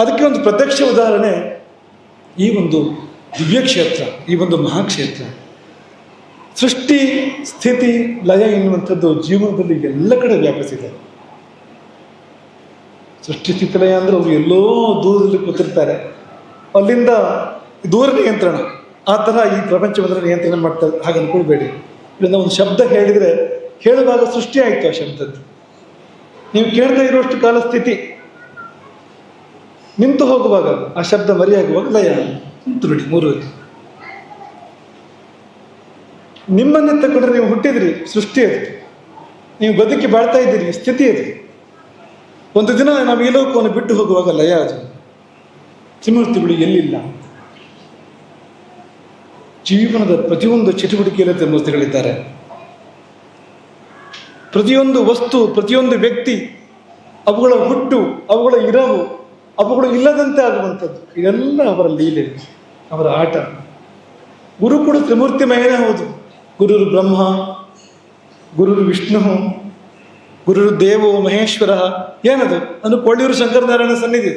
ಅದಕ್ಕೆ ಒಂದು ಪ್ರತ್ಯಕ್ಷ ಉದಾಹರಣೆ ಈ ಒಂದು ದಿವ್ಯ ಕ್ಷೇತ್ರ, ಈ ಒಂದು ಮಹಾಕ್ಷೇತ್ರ. ಸೃಷ್ಟಿ, ಸ್ಥಿತಿ, ಲಯ ಎನ್ನುವಂಥದ್ದು ಜೀವನದಲ್ಲಿ ಎಲ್ಲ ಕಡೆ ವ್ಯಾಪಿಸಿದೆ. ಸೃಷ್ಟಿ ಸ್ಥಿತಿಲಯ ಅಂದರೆ ಅವರು ಎಲ್ಲೋ ದೂರದಲ್ಲಿ ಕೂತಿರ್ತಾರೆ. ಅಲ್ಲಿಂದ ದೂರ ನಿಯಂತ್ರಣ. ಆ ಥರ ಈ ಪ್ರಪಂಚವನ್ನು ನಿಯಂತ್ರಣ ಮಾಡ್ತಾರೆ ಹಾಗೆ ಅನ್ಕೊಳ್ಬೇಡಿ. ಇಲ್ಲಿಂದ ಒಂದು ಶಬ್ದ ಹೇಳಿದರೆ ಹೇಳುವಾಗ ಸೃಷ್ಟಿ ಆಯಿತು ಆ ಶಬ್ದದ್ದು ನೀವು ಕೇಳ್ತಾ ಇರುವಷ್ಟು ಕಾಲ ಸ್ಥಿತಿ. ನಿಂತು ಹೋಗುವಾಗ, ಆ ಶಬ್ದ ಮರೆಯಾಗುವಾಗ ಲಯ. ನಿಂತು ಬಿಡಿ ಮೂರು ನಿಮ್ಮನ್ನೇ ತಗೊಂಡ್ರೆ ನೀವು ಹುಟ್ಟಿದ್ರಿ, ಸೃಷ್ಟಿ ಅದು. ನೀವು ಬದುಕಿ ಬಾಳ್ತಾ ಇದ್ದೀರಿ, ಸ್ಥಿತಿ ಅದು. ಒಂದು ದಿನ ನಾವು ಈ ಲೋಕವನ್ನು ಬಿಟ್ಟು ಹೋಗುವಾಗ ಲಯ ಅದು. ತ್ರಿಮೂರ್ತಿಗಳು ಎಲ್ಲಿಲ್ಲ? ಜೀವನದ ಪ್ರತಿಯೊಂದು ಚಟುವಟಿಕೆಯಲ್ಲಿ ತ್ರಿಮೂರ್ತಿಗಳಿದ್ದಾರೆ ಪ್ರತಿಯೊಂದು ವಸ್ತು, ಪ್ರತಿಯೊಂದು ವ್ಯಕ್ತಿ, ಅವುಗಳ ಹುಟ್ಟು, ಅವುಗಳ ಇರವು, ಅವುಗಳು ಇಲ್ಲದಂತೆ ಆಗುವಂಥದ್ದು. ಇದೆಲ್ಲ ಅವರ ಲೀಲೆ, ಅವರ ಆಟ. ಗುರು ಕೂಡ ತ್ರಿಮೂರ್ತಿಮಯನೇ ಹೌದು. ಗುರುರು ಬ್ರಹ್ಮ, ಗುರುರು ವಿಷ್ಣು, ಗುರುರು ದೇವೋ ಮಹೇಶ್ವರ, ಏನದು? ಅದು ಕೊಳ್ಳೂರು ಶಂಕರನಾರಾಯಣ ಸನ್ನಿಧಿ.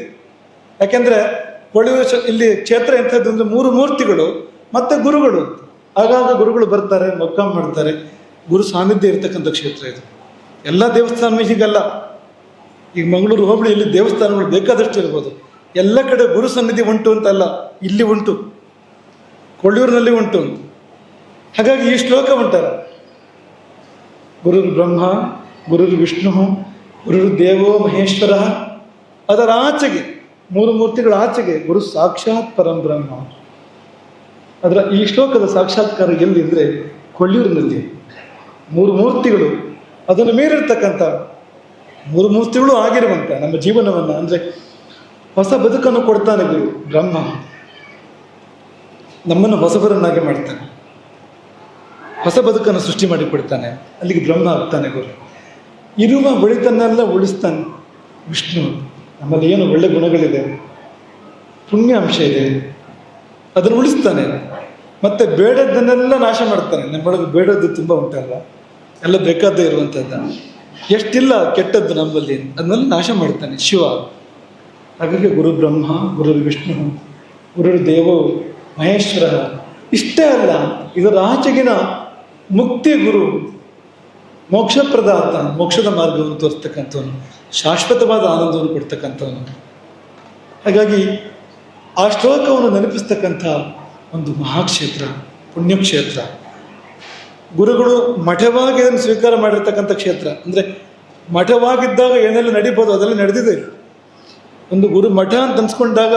ಯಾಕೆಂದರೆ ಕೊಳ್ಳೂರು ಇಲ್ಲಿ ಕ್ಷೇತ್ರ ಎಂಥದ್ದು ಅಂದ್ರೆ ಮೂರು ಮೂರ್ತಿಗಳು, ಮತ್ತೆ ಗುರುಗಳು. ಆಗಾಗ ಗುರುಗಳು ಬರ್ತಾರೆ, ಮೊಕ್ಕ ಮಾಡ್ತಾರೆ. ಗುರು ಸಾನ್ನಿಧ್ಯ ಇರತಕ್ಕಂಥ ಕ್ಷೇತ್ರ ಇದು. ಎಲ್ಲ ದೇವಸ್ಥಾನ ಹೀಗಲ್ಲ. ಈಗ ಮಂಗಳೂರು ಹೋಬಳಿಯಲ್ಲಿ ದೇವಸ್ಥಾನಗಳು ಬೇಕಾದಷ್ಟು ಇರ್ಬೋದು ಎಲ್ಲ ಕಡೆ ಗುರು ಸನ್ನಿಧಿ ಉಂಟು ಅಂತಲ್ಲ, ಇಲ್ಲಿ ಉಂಟು. ಕೊಳ್ಳೂರಿನಲ್ಲಿ ಉಂಟು ಹಾಗಾಗಿ ಈ ಶ್ಲೋಕ ಉಂಟಲ್ಲ. ಗುರುರು ಬ್ರಹ್ಮ, ಗುರುರು ವಿಷ್ಣು, ಗುರುರು ದೇವೋ ಮಹೇಶ್ವರ. ಅದರ ಆಚೆಗೆ, ಮೂರು ಮೂರ್ತಿಗಳ ಆಚೆಗೆ ಗುರು ಸಾಕ್ಷಾತ್ ಪರಂ ಬ್ರಹ್ಮ. ಅದರ ಈ ಶ್ಲೋಕದ ಸಾಕ್ಷಾತ್ಕಾರ ಎಲ್ಲಿ ಅಂದರೆ ಕೊಳ್ಳೂರಿನಲ್ಲಿ. ಮೂರು ಮೂರ್ತಿಗಳು. ಅದನ್ನು ಮೀರಿರ್ತಕ್ಕಂಥ ಮೂರು ಮೂರ್ತಿಗಳು ಆಗಿರುವಂಥ ನಮ್ಮ ಜೀವನವನ್ನು. ಅಂದರೆ ಹೊಸ ಬದುಕನ್ನು ಕೊಡ್ತಾನೆ ಗುರು, ಬ್ರಹ್ಮ. ನಮ್ಮನ್ನು ಹೊಸಬರನ್ನಾಗಿ ಮಾಡ್ತಾನೆ. ಹೊಸ ಬದುಕನ್ನು ಸೃಷ್ಟಿ ಮಾಡಿ ಕೊಡ್ತಾನೆ. ಅಲ್ಲಿಗೆ ಬ್ರಹ್ಮ ಆಗ್ತಾನೆ ಗುರು. ಇರುವ ಒಳಿತನ್ನೆಲ್ಲ ಉಳಿಸ್ತಾನೆ ವಿಷ್ಣು. ನಮ್ಮಲ್ಲಿ ಏನು ಒಳ್ಳೆ ಗುಣಗಳಿದೆ? ಪುಣ್ಯ ಅಂಶ ಇದೆ. ಅದನ್ನು ಉಳಿಸ್ತಾನೆ. ಮತ್ತೆ ಬೇಡದ್ದನ್ನೆಲ್ಲ ನಾಶ ಮಾಡ್ತಾನೆ. ನಮ್ಮೊಳಗೆ ಬೇಡದ್ದು ತುಂಬ ಉಂಟಲ್ಲ ಎಲ್ಲ ಬೇಕಾದ್ದೇ ಇರುವಂಥದ್ದು ಎಷ್ಟಿಲ್ಲ ಕೆಟ್ಟದ್ದು ನಮ್ಮಲ್ಲಿ. ಅದನ್ನೆಲ್ಲ ನಾಶ ಮಾಡ್ತಾನೆ ಶಿವ. ಹಾಗಾಗಿ ಗುರು ಬ್ರಹ್ಮ, ಗುರು ವಿಷ್ಣು, ಗುರು ದೇವೋ, ಮಹೇಶ್ವರ, ಇಷ್ಟೇ ಅಲ್ಲ, ಇದರ ಆಚೆಗಿನ ಮುಕ್ತಿ ಗುರು ಮೋಕ್ಷಪ್ರದಾತ ಮೋಕ್ಷದ ಮಾರ್ಗವನ್ನು ತೋರಿಸ್ತಕ್ಕಂಥವನು, ಶಾಶ್ವತವಾದ ಆನಂದವನ್ನು ಕೊಡ್ತಕ್ಕಂಥವನು. ಹಾಗಾಗಿ ಆ ಶ್ಲೋಕವನ್ನು ನೆನಪಿಸ್ತಕ್ಕಂಥ ಒಂದು ಮಹಾಕ್ಷೇತ್ರ, ಪುಣ್ಯಕ್ಷೇತ್ರ. ಗುರುಗಳು ಮಠವಾಗಿ ಅದನ್ನು ಸ್ವೀಕಾರ ಮಾಡಿರ್ತಕ್ಕಂಥ ಕ್ಷೇತ್ರ. ಅಂದರೆ ಮಠವಾಗಿದ್ದಾಗ ಏನೆಲ್ಲ ನಡೀಬೋದು ಅದೆಲ್ಲ ನಡೆದಿದೆ ಒಂದು ಗುರು ಮಠ ಅಂತ ಅನ್ಸ್ಕೊಂಡಾಗ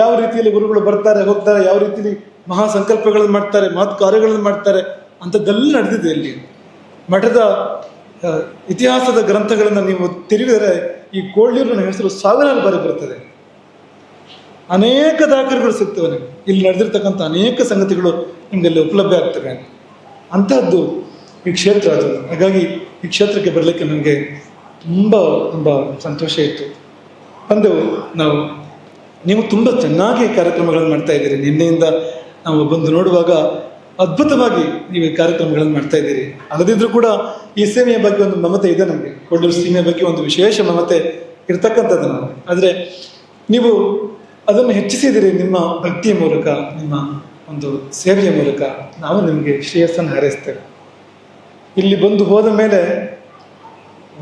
ಯಾವ ರೀತಿಯಲ್ಲಿ ಗುರುಗಳು ಬರ್ತಾರೆ, ಹೋಗ್ತಾರೆ, ಯಾವ ರೀತಿಯಲ್ಲಿ ಮಹಾ ಸಂಕಲ್ಪಗಳನ್ನು ಮಾಡ್ತಾರೆ ಮಹತ್ ಕಾರ್ಯಗಳನ್ನು ಮಾಡ್ತಾರೆ ಅಂಥದ್ದೆಲ್ಲ ನಡೆದಿದೆ ಇಲ್ಲಿ. ಮಠದ ಇತಿಹಾಸದ ಗ್ರಂಥಗಳನ್ನು ನೀವು ತಿರುಗಿದರೆ ಈ ಕೋಳ್ಯೂರಿನ ಹೆಸರು ಸಾವಿರಾರು ಬಾರಿ ಬರ್ತದೆ. ಅನೇಕ ದಾಖಲೆಗಳು ಸಿಗ್ತವೆ ನಿಮಗೆ. ಇಲ್ಲಿ ನಡೆದಿರ್ತಕ್ಕಂಥ ಅನೇಕ ಸಂಗತಿಗಳು ನಿಮಗೆ ಅಲ್ಲಿ ಉಪಲಭ್ಯ ಆಗ್ತವೆ. ಅಂತಹದ್ದು ಈ ಕ್ಷೇತ್ರ ಅದು. ಹಾಗಾಗಿ ಈ ಕ್ಷೇತ್ರಕ್ಕೆ ಬರಲಿಕ್ಕೆ ನನಗೆ ತುಂಬ ತುಂಬ ಸಂತೋಷ ಇತ್ತು. ಒಂದು ನಾವು, ನೀವು ತುಂಬ ಚೆನ್ನಾಗಿ ಕಾರ್ಯಕ್ರಮಗಳನ್ನು ಮಾಡ್ತಾ ಇದ್ದೀರಿ. ನಿನ್ನೆಯಿಂದ ನಾವು ಬಂದು ನೋಡುವಾಗ ಅದ್ಭುತವಾಗಿ ನೀವು ಕಾರ್ಯಕ್ರಮಗಳನ್ನು ಮಾಡ್ತಾ ಇದ್ದೀರಿ. ಅಲ್ಲದಿದ್ದರೂ ಕೂಡ ಈ ಸೇವೆಯ ಬಗ್ಗೆ ಒಂದು ಮಮತೆ ಇದೆ ನನಗೆ ಕೊಳ್ಳೂರು ಸೀಮೆಯ ಬಗ್ಗೆ ಒಂದು ವಿಶೇಷ ಮಮತೆ ಇರತಕ್ಕಂಥದ್ದು ನಾವು ಆದರೆ ನೀವು ಅದನ್ನು ಹೆಚ್ಚಿಸಿದಿರಿ ನಿಮ್ಮ ಭಕ್ತಿಯ ಮೂಲಕ, ನಿಮ್ಮ ಒಂದು ಸೇವೆಯ ಮೂಲಕ ನಾವು ನಿಮಗೆ ಶ್ರೇಯಸ್ಸನ್ನು ಹಾರೈಸ್ತೇವೆ. ಇಲ್ಲಿ ಬಂದು ಹೋದ ಮೇಲೆ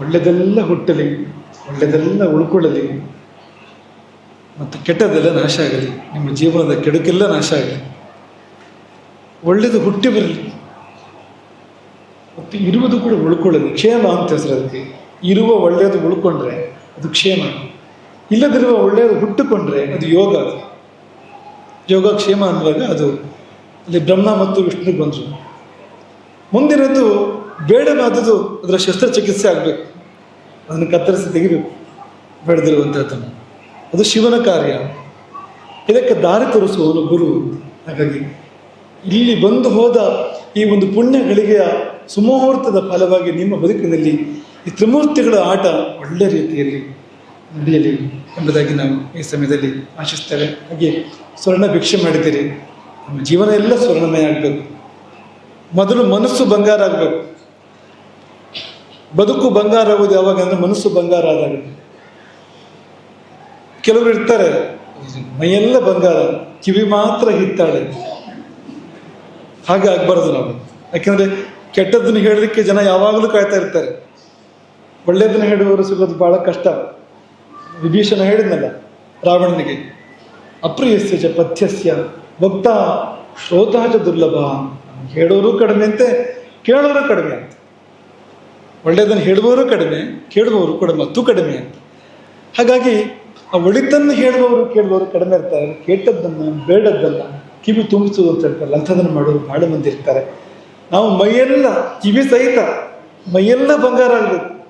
ಒಳ್ಳೆಯದೆಲ್ಲ ಹುಟ್ಟಲಿ, ಒಳ್ಳೆದೆಲ್ಲ ಉಳ್ಕೊಳ್ಳಲಿ, ಮತ್ತು ಕೆಟ್ಟದೆಲ್ಲ ನಾಶ ಆಗಲಿ, ನಿಮ್ಮ ಜೀವನದ ಕೆಡುಕೆಲ್ಲ ನಾಶ ಆಗಲಿ ಒಳ್ಳೆಯದು ಹುಟ್ಟಿ ಬರಲಿ, ಮತ್ತು ಇರುವುದು ಕೂಡ ಉಳ್ಕೊಳ್ಳಲಿ. ಕ್ಷೇಮ ಅಂತ ಹೆಸರು ಅದಕ್ಕೆ. ಇರುವ ಒಳ್ಳೆಯದು ಉಳ್ಕೊಂಡ್ರೆ ಅದು ಕ್ಷೇಮ. ಇಲ್ಲದಿರುವ ಒಳ್ಳೆಯದು ಹುಟ್ಟುಕೊಂಡ್ರೆ ಅದು ಯೋಗ ಅದು. ಯೋಗ ಕ್ಷೇಮ ಅನ್ನುವಾಗ ಅದು ಅಲ್ಲಿ ಬ್ರಹ್ಮ ಮತ್ತು ವಿಷ್ಣು ಬಂದರು. ಮುಂದಿನದ್ದು ಬೇಡವಾದದ್ದು ಅದರ ಶಸ್ತ್ರಚಿಕಿತ್ಸೆ ಆಗಬೇಕು. ಅದನ್ನು ಕತ್ತರಿಸಿ ತೆಗಿಬೇಕು ಬೆಳೆದಿರುವಂಥದ್ದನ್ನು ಅದು ಶಿವನ ಕಾರ್ಯ. ಇದಕ್ಕೆ ದಾರಿ ತೋರಿಸುವವನು ಗುರು. ಹಾಗಾಗಿ ಇಲ್ಲಿ ಬಂದು ಹೋದ ಈ ಒಂದು ಪುಣ್ಯ ಗಳಿಗೆಯ ಸುಮುಹೂರ್ತದ ಫಲವಾಗಿ ನಿಮ್ಮ ಬದುಕಿನಲ್ಲಿ ಈ ತ್ರಿಮೂರ್ತಿಗಳ ಆಟ ಒಳ್ಳೆ ರೀತಿಯಲ್ಲಿ ನಡೆಯಲಿ ಎಂಬುದಾಗಿ ನಾವು ಈ ಸಮಯದಲ್ಲಿ ಆಶಿಸ್ತೇವೆ. ಹಾಗೆ ಸ್ವರ್ಣ ಭಿಕ್ಷೆ ಮಾಡಿದ್ದೀರಿ. ನಮ್ಮ ಜೀವನ ಎಲ್ಲ ಸ್ವರ್ಣಮಯ ಆಗಬೇಕು. ಮೊದಲು ಮನಸ್ಸು ಬಂಗಾರ ಆಗಬೇಕು. ಬದುಕು ಬಂಗಾರ ಆಗೋದು ಯಾವಾಗ ಅಂದರೆ ಮನಸ್ಸು ಬಂಗಾರ ಆದಾಗ. ಕೆಲವರು ಇರ್ತಾರೆ, ಮೈಯೆಲ್ಲ ಬಂಗಾರ, ಕಿವಿ ಮಾತ್ರ ಹಿತ್ತಾಳೆ. ಹಾಗೆ ಆಗಬಾರ್ದು ನಾವು. ಯಾಕೆಂದ್ರೆ ಕೆಟ್ಟದ್ದನ್ನು ಹೇಳಲಿಕ್ಕೆ ಜನ ಯಾವಾಗಲೂ ಕಾಯ್ತಾ ಇರ್ತಾರೆ. ಒಳ್ಳೆಯದನ್ನು ಹೇಳುವವರು ಸಿಗೋದು ಬಹಳ ಕಷ್ಟ. ವಿಭೀಷಣ ಹೇಳಿದ್ನಲ್ಲ ರಾವಣನಿಗೆ, ಅಪ್ರಿಯಸ್ಯ ಪಥ್ಯಸ್ಯ ಭಕ್ತ ಶ್ರೋತಾಚ ದುರ್ಲಭ ಹೇಳೋರು ಕಡಿಮೆ ಅಂತೆ ಕೇಳೋರು ಕಡಿಮೆ ಅಂತ. ಒಳ್ಳೆಯದನ್ನು ಹೇಳುವವರು ಕಡಿಮೆ, ಕೇಳುವವರು ಕೂಡ ಮತ್ತು ಕಡಿಮೆ ಅಂತ. ಹಾಗಾಗಿ ಆ ಒಳಿತನ್ನು ಹೇಳುವವರು ಕೇಳುವವರು ಕಡಿಮೆ ಇರ್ತಾರೆ, ಕೇಟದ್ದನ್ನು, ಬೇಡದ್ದನ್ನು, ಕಿವಿ ತುಂಬಿಸೋದು ಅಂತ ಹೇಳ್ತಾರೆ ಅಂಥದನ್ನು ಮಾಡೋರು ಭಾಳ ಮಂದಿ ಇರ್ತಾರೆ. ನಾವು ಮೈಯೆಲ್ಲ, ಕಿವಿ ಸಹಿತ ಮೈಯೆಲ್ಲ ಬಂಗಾರ ಆಗಬೇಕು.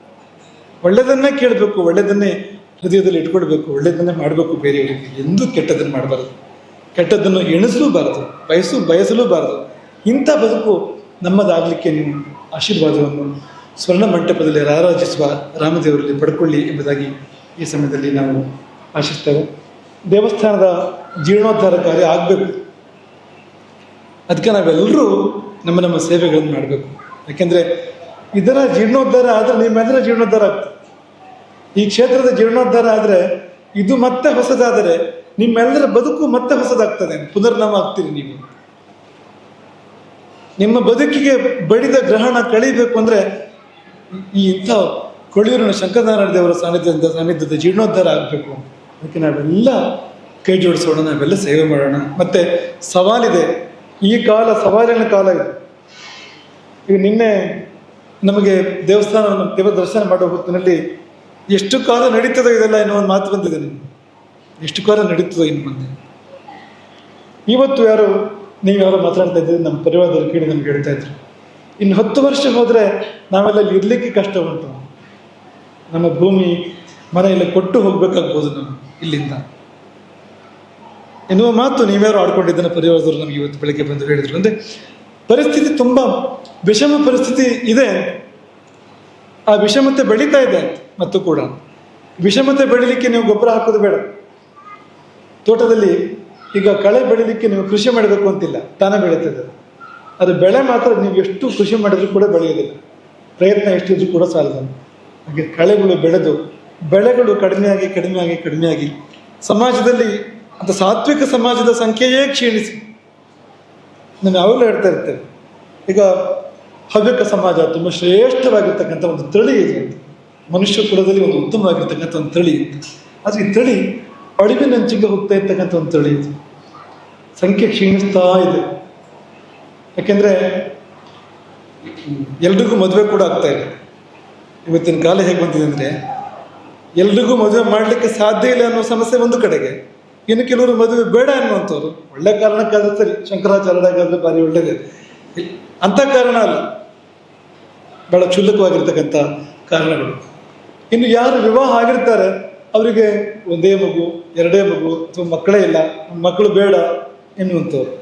ಒಳ್ಳೆಯದನ್ನೇ ಕೇಳಬೇಕು, ಒಳ್ಳೆಯದನ್ನೇ ಹೃದಯದಲ್ಲಿ ಇಟ್ಕೊಳ್ಬೇಕು ಒಳ್ಳೆಯದನ್ನೇ ಮಾಡಬೇಕು ಬೇರೆಯವರಿಗೆ ಎಂದೂ ಕೆಟ್ಟದನ್ನು ಮಾಡಬಾರದು. ಕೆಟ್ಟದ್ದನ್ನು ಎಣಿಸಲೂಬಾರದು, ಬಯಸು, ಬಯಸಲೂಬಾರದು. ಇಂಥ ಬದುಕು ನಮ್ಮದಾಗಲಿಕ್ಕೆ ನೀವು ಆಶೀರ್ವಾದವನ್ನು ಸ್ವರ್ಣ ಮಂಟಪದಲ್ಲಿ ರಾರಾಜಿಸುವ ರಾಮದೇವರಲ್ಲಿ ಪಡ್ಕೊಳ್ಳಿ ಎಂಬುದಾಗಿ ಈ ಸಮಯದಲ್ಲಿ ನಾವು ಆಶಿಸ್ತೇವೆ. ದೇವಸ್ಥಾನದ ಜೀರ್ಣೋದ್ಧಾರ ಕಾರ್ಯ ಆಗಬೇಕು. ಅದಕ್ಕೆ ನಾವೆಲ್ಲರೂ ನಮ್ಮ ನಮ್ಮ ಸೇವೆಗಳನ್ನು ಮಾಡಬೇಕು. ಯಾಕೆಂದರೆ ಇದರ ಜೀರ್ಣೋದ್ಧಾರ ಆದರೆ ನಿಮ್ಮೆದರ ಜೀರ್ಣೋದ್ಧಾರ ಆಗ್ತದೆ. ಈ ಕ್ಷೇತ್ರದ ಜೀರ್ಣೋದ್ಧಾರ ಆದರೆ ಇದು ಮತ್ತೆ ಹೊಸದಾದರೆ ನಿಮ್ಮೆಲ್ಲರ ಬದುಕು ಮತ್ತೆ ಹೊಸದಾಗ್ತದೆ ಪುನರ್ನಾಮ ಆಗ್ತೀರಿ ನೀವು. ನಿಮ್ಮ ಬದುಕಿಗೆ ಬಡಿದ ಗ್ರಹಣ ಕಳೀಬೇಕು ಅಂದರೆ ಈ ಇಂಥ ಕೊಳಿಯೂರಿನ ಶಂಕರನಾರಾಯಣ ದೇವರ ಸಾನ್ನಿಧ್ಯದಿಂದ ಸಾನ್ನಿಧ್ಯದ ಜೀರ್ಣೋದ್ಧಾರ ಆಗಬೇಕು. ಅದಕ್ಕೆ ನಾವೆಲ್ಲ ಕೈ ಜೋಡಿಸೋಣ, ನಾವೆಲ್ಲ ಸೇವೆ ಮಾಡೋಣ. ಮತ್ತೆ ಸವಾಲಿದೆ. ಈ ಕಾಲ ಸವಾಲಿನ ಕಾಲ ಇದೆ. ಈಗ ನಿನ್ನೆ ನಮಗೆ ದೇವಸ್ಥಾನವನ್ನು ದೇವ ದರ್ಶನ ಮಾಡುವ ಹೊತ್ತಿನಲ್ಲಿ ಎಷ್ಟು ಕಾಲ ನಡೀತದೋ ಇದೆಲ್ಲ ಎನ್ನುವ ಒಂದು ಮಾತು ಬಂದಿದೆ ಎಷ್ಟು ಕಾಲ ನಡೀತದೋ ಇನ್ನು ಮುಂದೆ ಇವತ್ತು ಯಾರು, ನೀವು ಯಾರು ಮಾತಾಡ್ತಾ ಇದ್ದೀರಿ, ನಮ್ಮ ಪರಿವಾರದಲ್ಲಿ ಕೇಳಿ ನಮ್ಗೆ ಹೇಳ್ತಾ ಇದ್ರು. ಇನ್ನು ಹತ್ತು ವರ್ಷ ಹೋದರೆ ನಾವೆಲ್ಲ ಅಲ್ಲಿ ಇರಲಿಕ್ಕೆ ಕಷ್ಟ ಉಂಟು. ನಮ್ಮ ಭೂಮಿ ಮನೆ ಕೊಟ್ಟು ಹೋಗ್ಬೇಕಾಗ್ಬೋದು ನಾನು ಇಲ್ಲಿಂದ. ಎನ್ನುವ ಮಾತು ನೀವ್ಯಾರು ಆಡ್ಕೊಂಡಿದ್ದನ್ನು ಪರಿವಾರದವರು ನಮಗೆ ಇವತ್ತು ಬೆಳಗ್ಗೆ ಬಂದು ಹೇಳಿದ್ರು. ಅಂದರೆ ಪರಿಸ್ಥಿತಿ ತುಂಬ ವಿಷಮ ಪರಿಸ್ಥಿತಿ ಇದೆ. ಆ ವಿಷಮತೆ ಬೆಳೀತಾ ಇದೆ. ಮತ್ತು ಕೂಡ. ವಿಷಮತೆ ಬೆಳಿಲಿಕ್ಕೆ ನೀವು ಗೊಬ್ಬರ ಹಾಕೋದು ಬೇಡ. ತೋಟದಲ್ಲಿ ಈಗ ಕಳೆ ಬೆಳಿಲಿಕ್ಕೆ ನೀವು ಕೃಷಿ ಮಾಡಬೇಕು ಅಂತಿಲ್ಲ, ತಾನೇ ಬೆಳೀತದೆ. ಅದು ಬೆಳೆ ಮಾತ್ರ ನೀವು ಎಷ್ಟು ಕೃಷಿ ಮಾಡಿದ್ರು ಕೂಡ ಬೆಳೆಯೋದಿಲ್ಲ ಪ್ರಯತ್ನ ಎಷ್ಟಿದ್ರು ಕೂಡ ಸಾಲದು. ಹಾಗೆ ಕಳೆಗಳು ಬೆಳೆದು, ಬೆಳೆಗಳು ಕಡಿಮೆಯಾಗಿ ಕಡಿಮೆಯಾಗಿ ಕಡಿಮೆಯಾಗಿ ಸಮಾಜದಲ್ಲಿ ಅಂತ ಸಾತ್ವಿಕ ಸಮಾಜದ ಸಂಖ್ಯೆಯೇ ಕ್ಷೀಣಿಸಿ. ನಾನು ಯಾವಾಗಲೂ ಹೇಳ್ತಾ ಇರ್ತೇವೆ ಈಗ ಹವ್ಯಕ ಸಮಾಜ ತುಂಬ ಶ್ರೇಷ್ಠವಾಗಿರ್ತಕ್ಕಂಥ ಒಂದು ತಳಿ ಇದೆ ಮನುಷ್ಯ ಕುಲದಲ್ಲಿ ಒಂದು ಉತ್ತಮವಾಗಿರ್ತಕ್ಕಂಥ ಒಂದು ತಳಿ. ಇತ್ತು ಆದರೆ ಈ ತಳಿ ಅಳಿವಿನಂಚಿಗೆ ಹೋಗ್ತಾ ಇರ್ತಕ್ಕಂಥ ಒಂದು ತಳಿ ಇದು. ಸಂಖ್ಯೆ ಕ್ಷೀಣಿಸ್ತಾ ಇದೆ. ಯಾಕೆಂದರೆ ಎಲ್ರಿಗೂ ಮದುವೆ ಕೂಡ ಆಗ್ತಾ ಇದೆ. ಇವತ್ತಿನ ಕಾಲ ಹೇಗೆ ಬಂದಿದೆ ಅಂದರೆ ಎಲ್ರಿಗೂ ಮದುವೆ ಮಾಡಲಿಕ್ಕೆ ಸಾಧ್ಯ ಇಲ್ಲ ಅನ್ನೋ ಸಮಸ್ಯೆ ಒಂದು ಕಡೆಗೆ. ಇನ್ನು ಕೆಲವರು ಮದುವೆ ಬೇಡ ಅನ್ನುವಂಥವ್ರು. ಒಳ್ಳೆ ಕಾರಣಕ್ಕಾದ್ರೆ ಸರಿ, ಶಂಕರಾಚಾರ್ಯರಾಗಾದ್ರೆ ಭಾರಿ ಒಳ್ಳೆಯದೇ ಅಂಥ ಕಾರಣ ಅಲ್ಲ. ಬಹಳ ಕ್ಷುಲ್ಲಕವಾಗಿರ್ತಕ್ಕಂಥ ಕಾರಣಗಳು. ಇನ್ನು ಯಾರು ವಿವಾಹ ಆಗಿರ್ತಾರೆ, ಅವರಿಗೆ ಒಂದೇ ಮಗು, ಎರಡೇ ಮಗು ಅಥವಾ ಮಕ್ಕಳೇ ಇಲ್ಲ, ಮಕ್ಕಳು ಬೇಡ ಎನ್ನುವಂಥವ್ರು.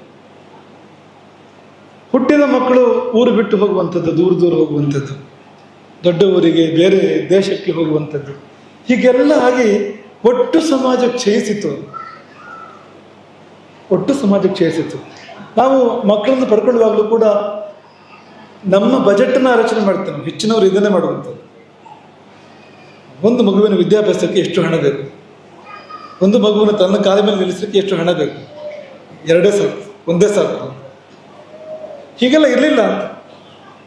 ಹುಟ್ಟಿದ ಮಕ್ಕಳು ಊರು ಬಿಟ್ಟು ಹೋಗುವಂಥದ್ದು, ದೂರ ದೂರ ಹೋಗುವಂಥದ್ದು ದೊಡ್ಡ ಊರಿಗೆ ಬೇರೆ ದೇಶಕ್ಕೆ ಹೋಗುವಂಥದ್ದು, ಹೀಗೆಲ್ಲ ಆಗಿ ಒಟ್ಟು ಸಮಾಜ ಕ್ಷಯಿಸಿತು. ಒಟ್ಟು ಸಮಾಜ ಕ್ಷಯಿಸಿತು. ನಾವು ಮಕ್ಕಳನ್ನು ಪಡ್ಕೊಳ್ಳುವಾಗಲೂ ಕೂಡ ನಮ್ಮ ಬಜೆಟನ್ನು ರಚನೆ ಮಾಡ್ತೇವೆ, ಹೆಚ್ಚಿನವರು ಇದನ್ನೇ ಮಾಡುವಂಥದ್ದು. ಒಂದು ಮಗುವಿನ ವಿದ್ಯಾಭ್ಯಾಸಕ್ಕೆ ಎಷ್ಟು ಹಣ ಬೇಕು? ಒಂದು ಮಗುವನ್ನು ತನ್ನ ಕಾಲ ಮೇಲೆ ನಿಲ್ಲಿಸಲಿಕ್ಕೆ ಎಷ್ಟು ಹಣ ಬೇಕು? ಎರಡೇ ಸಾಕು, ಒಂದೇ ಸಾಕು. ಹೀಗೆಲ್ಲ ಇರಲಿಲ್ಲ.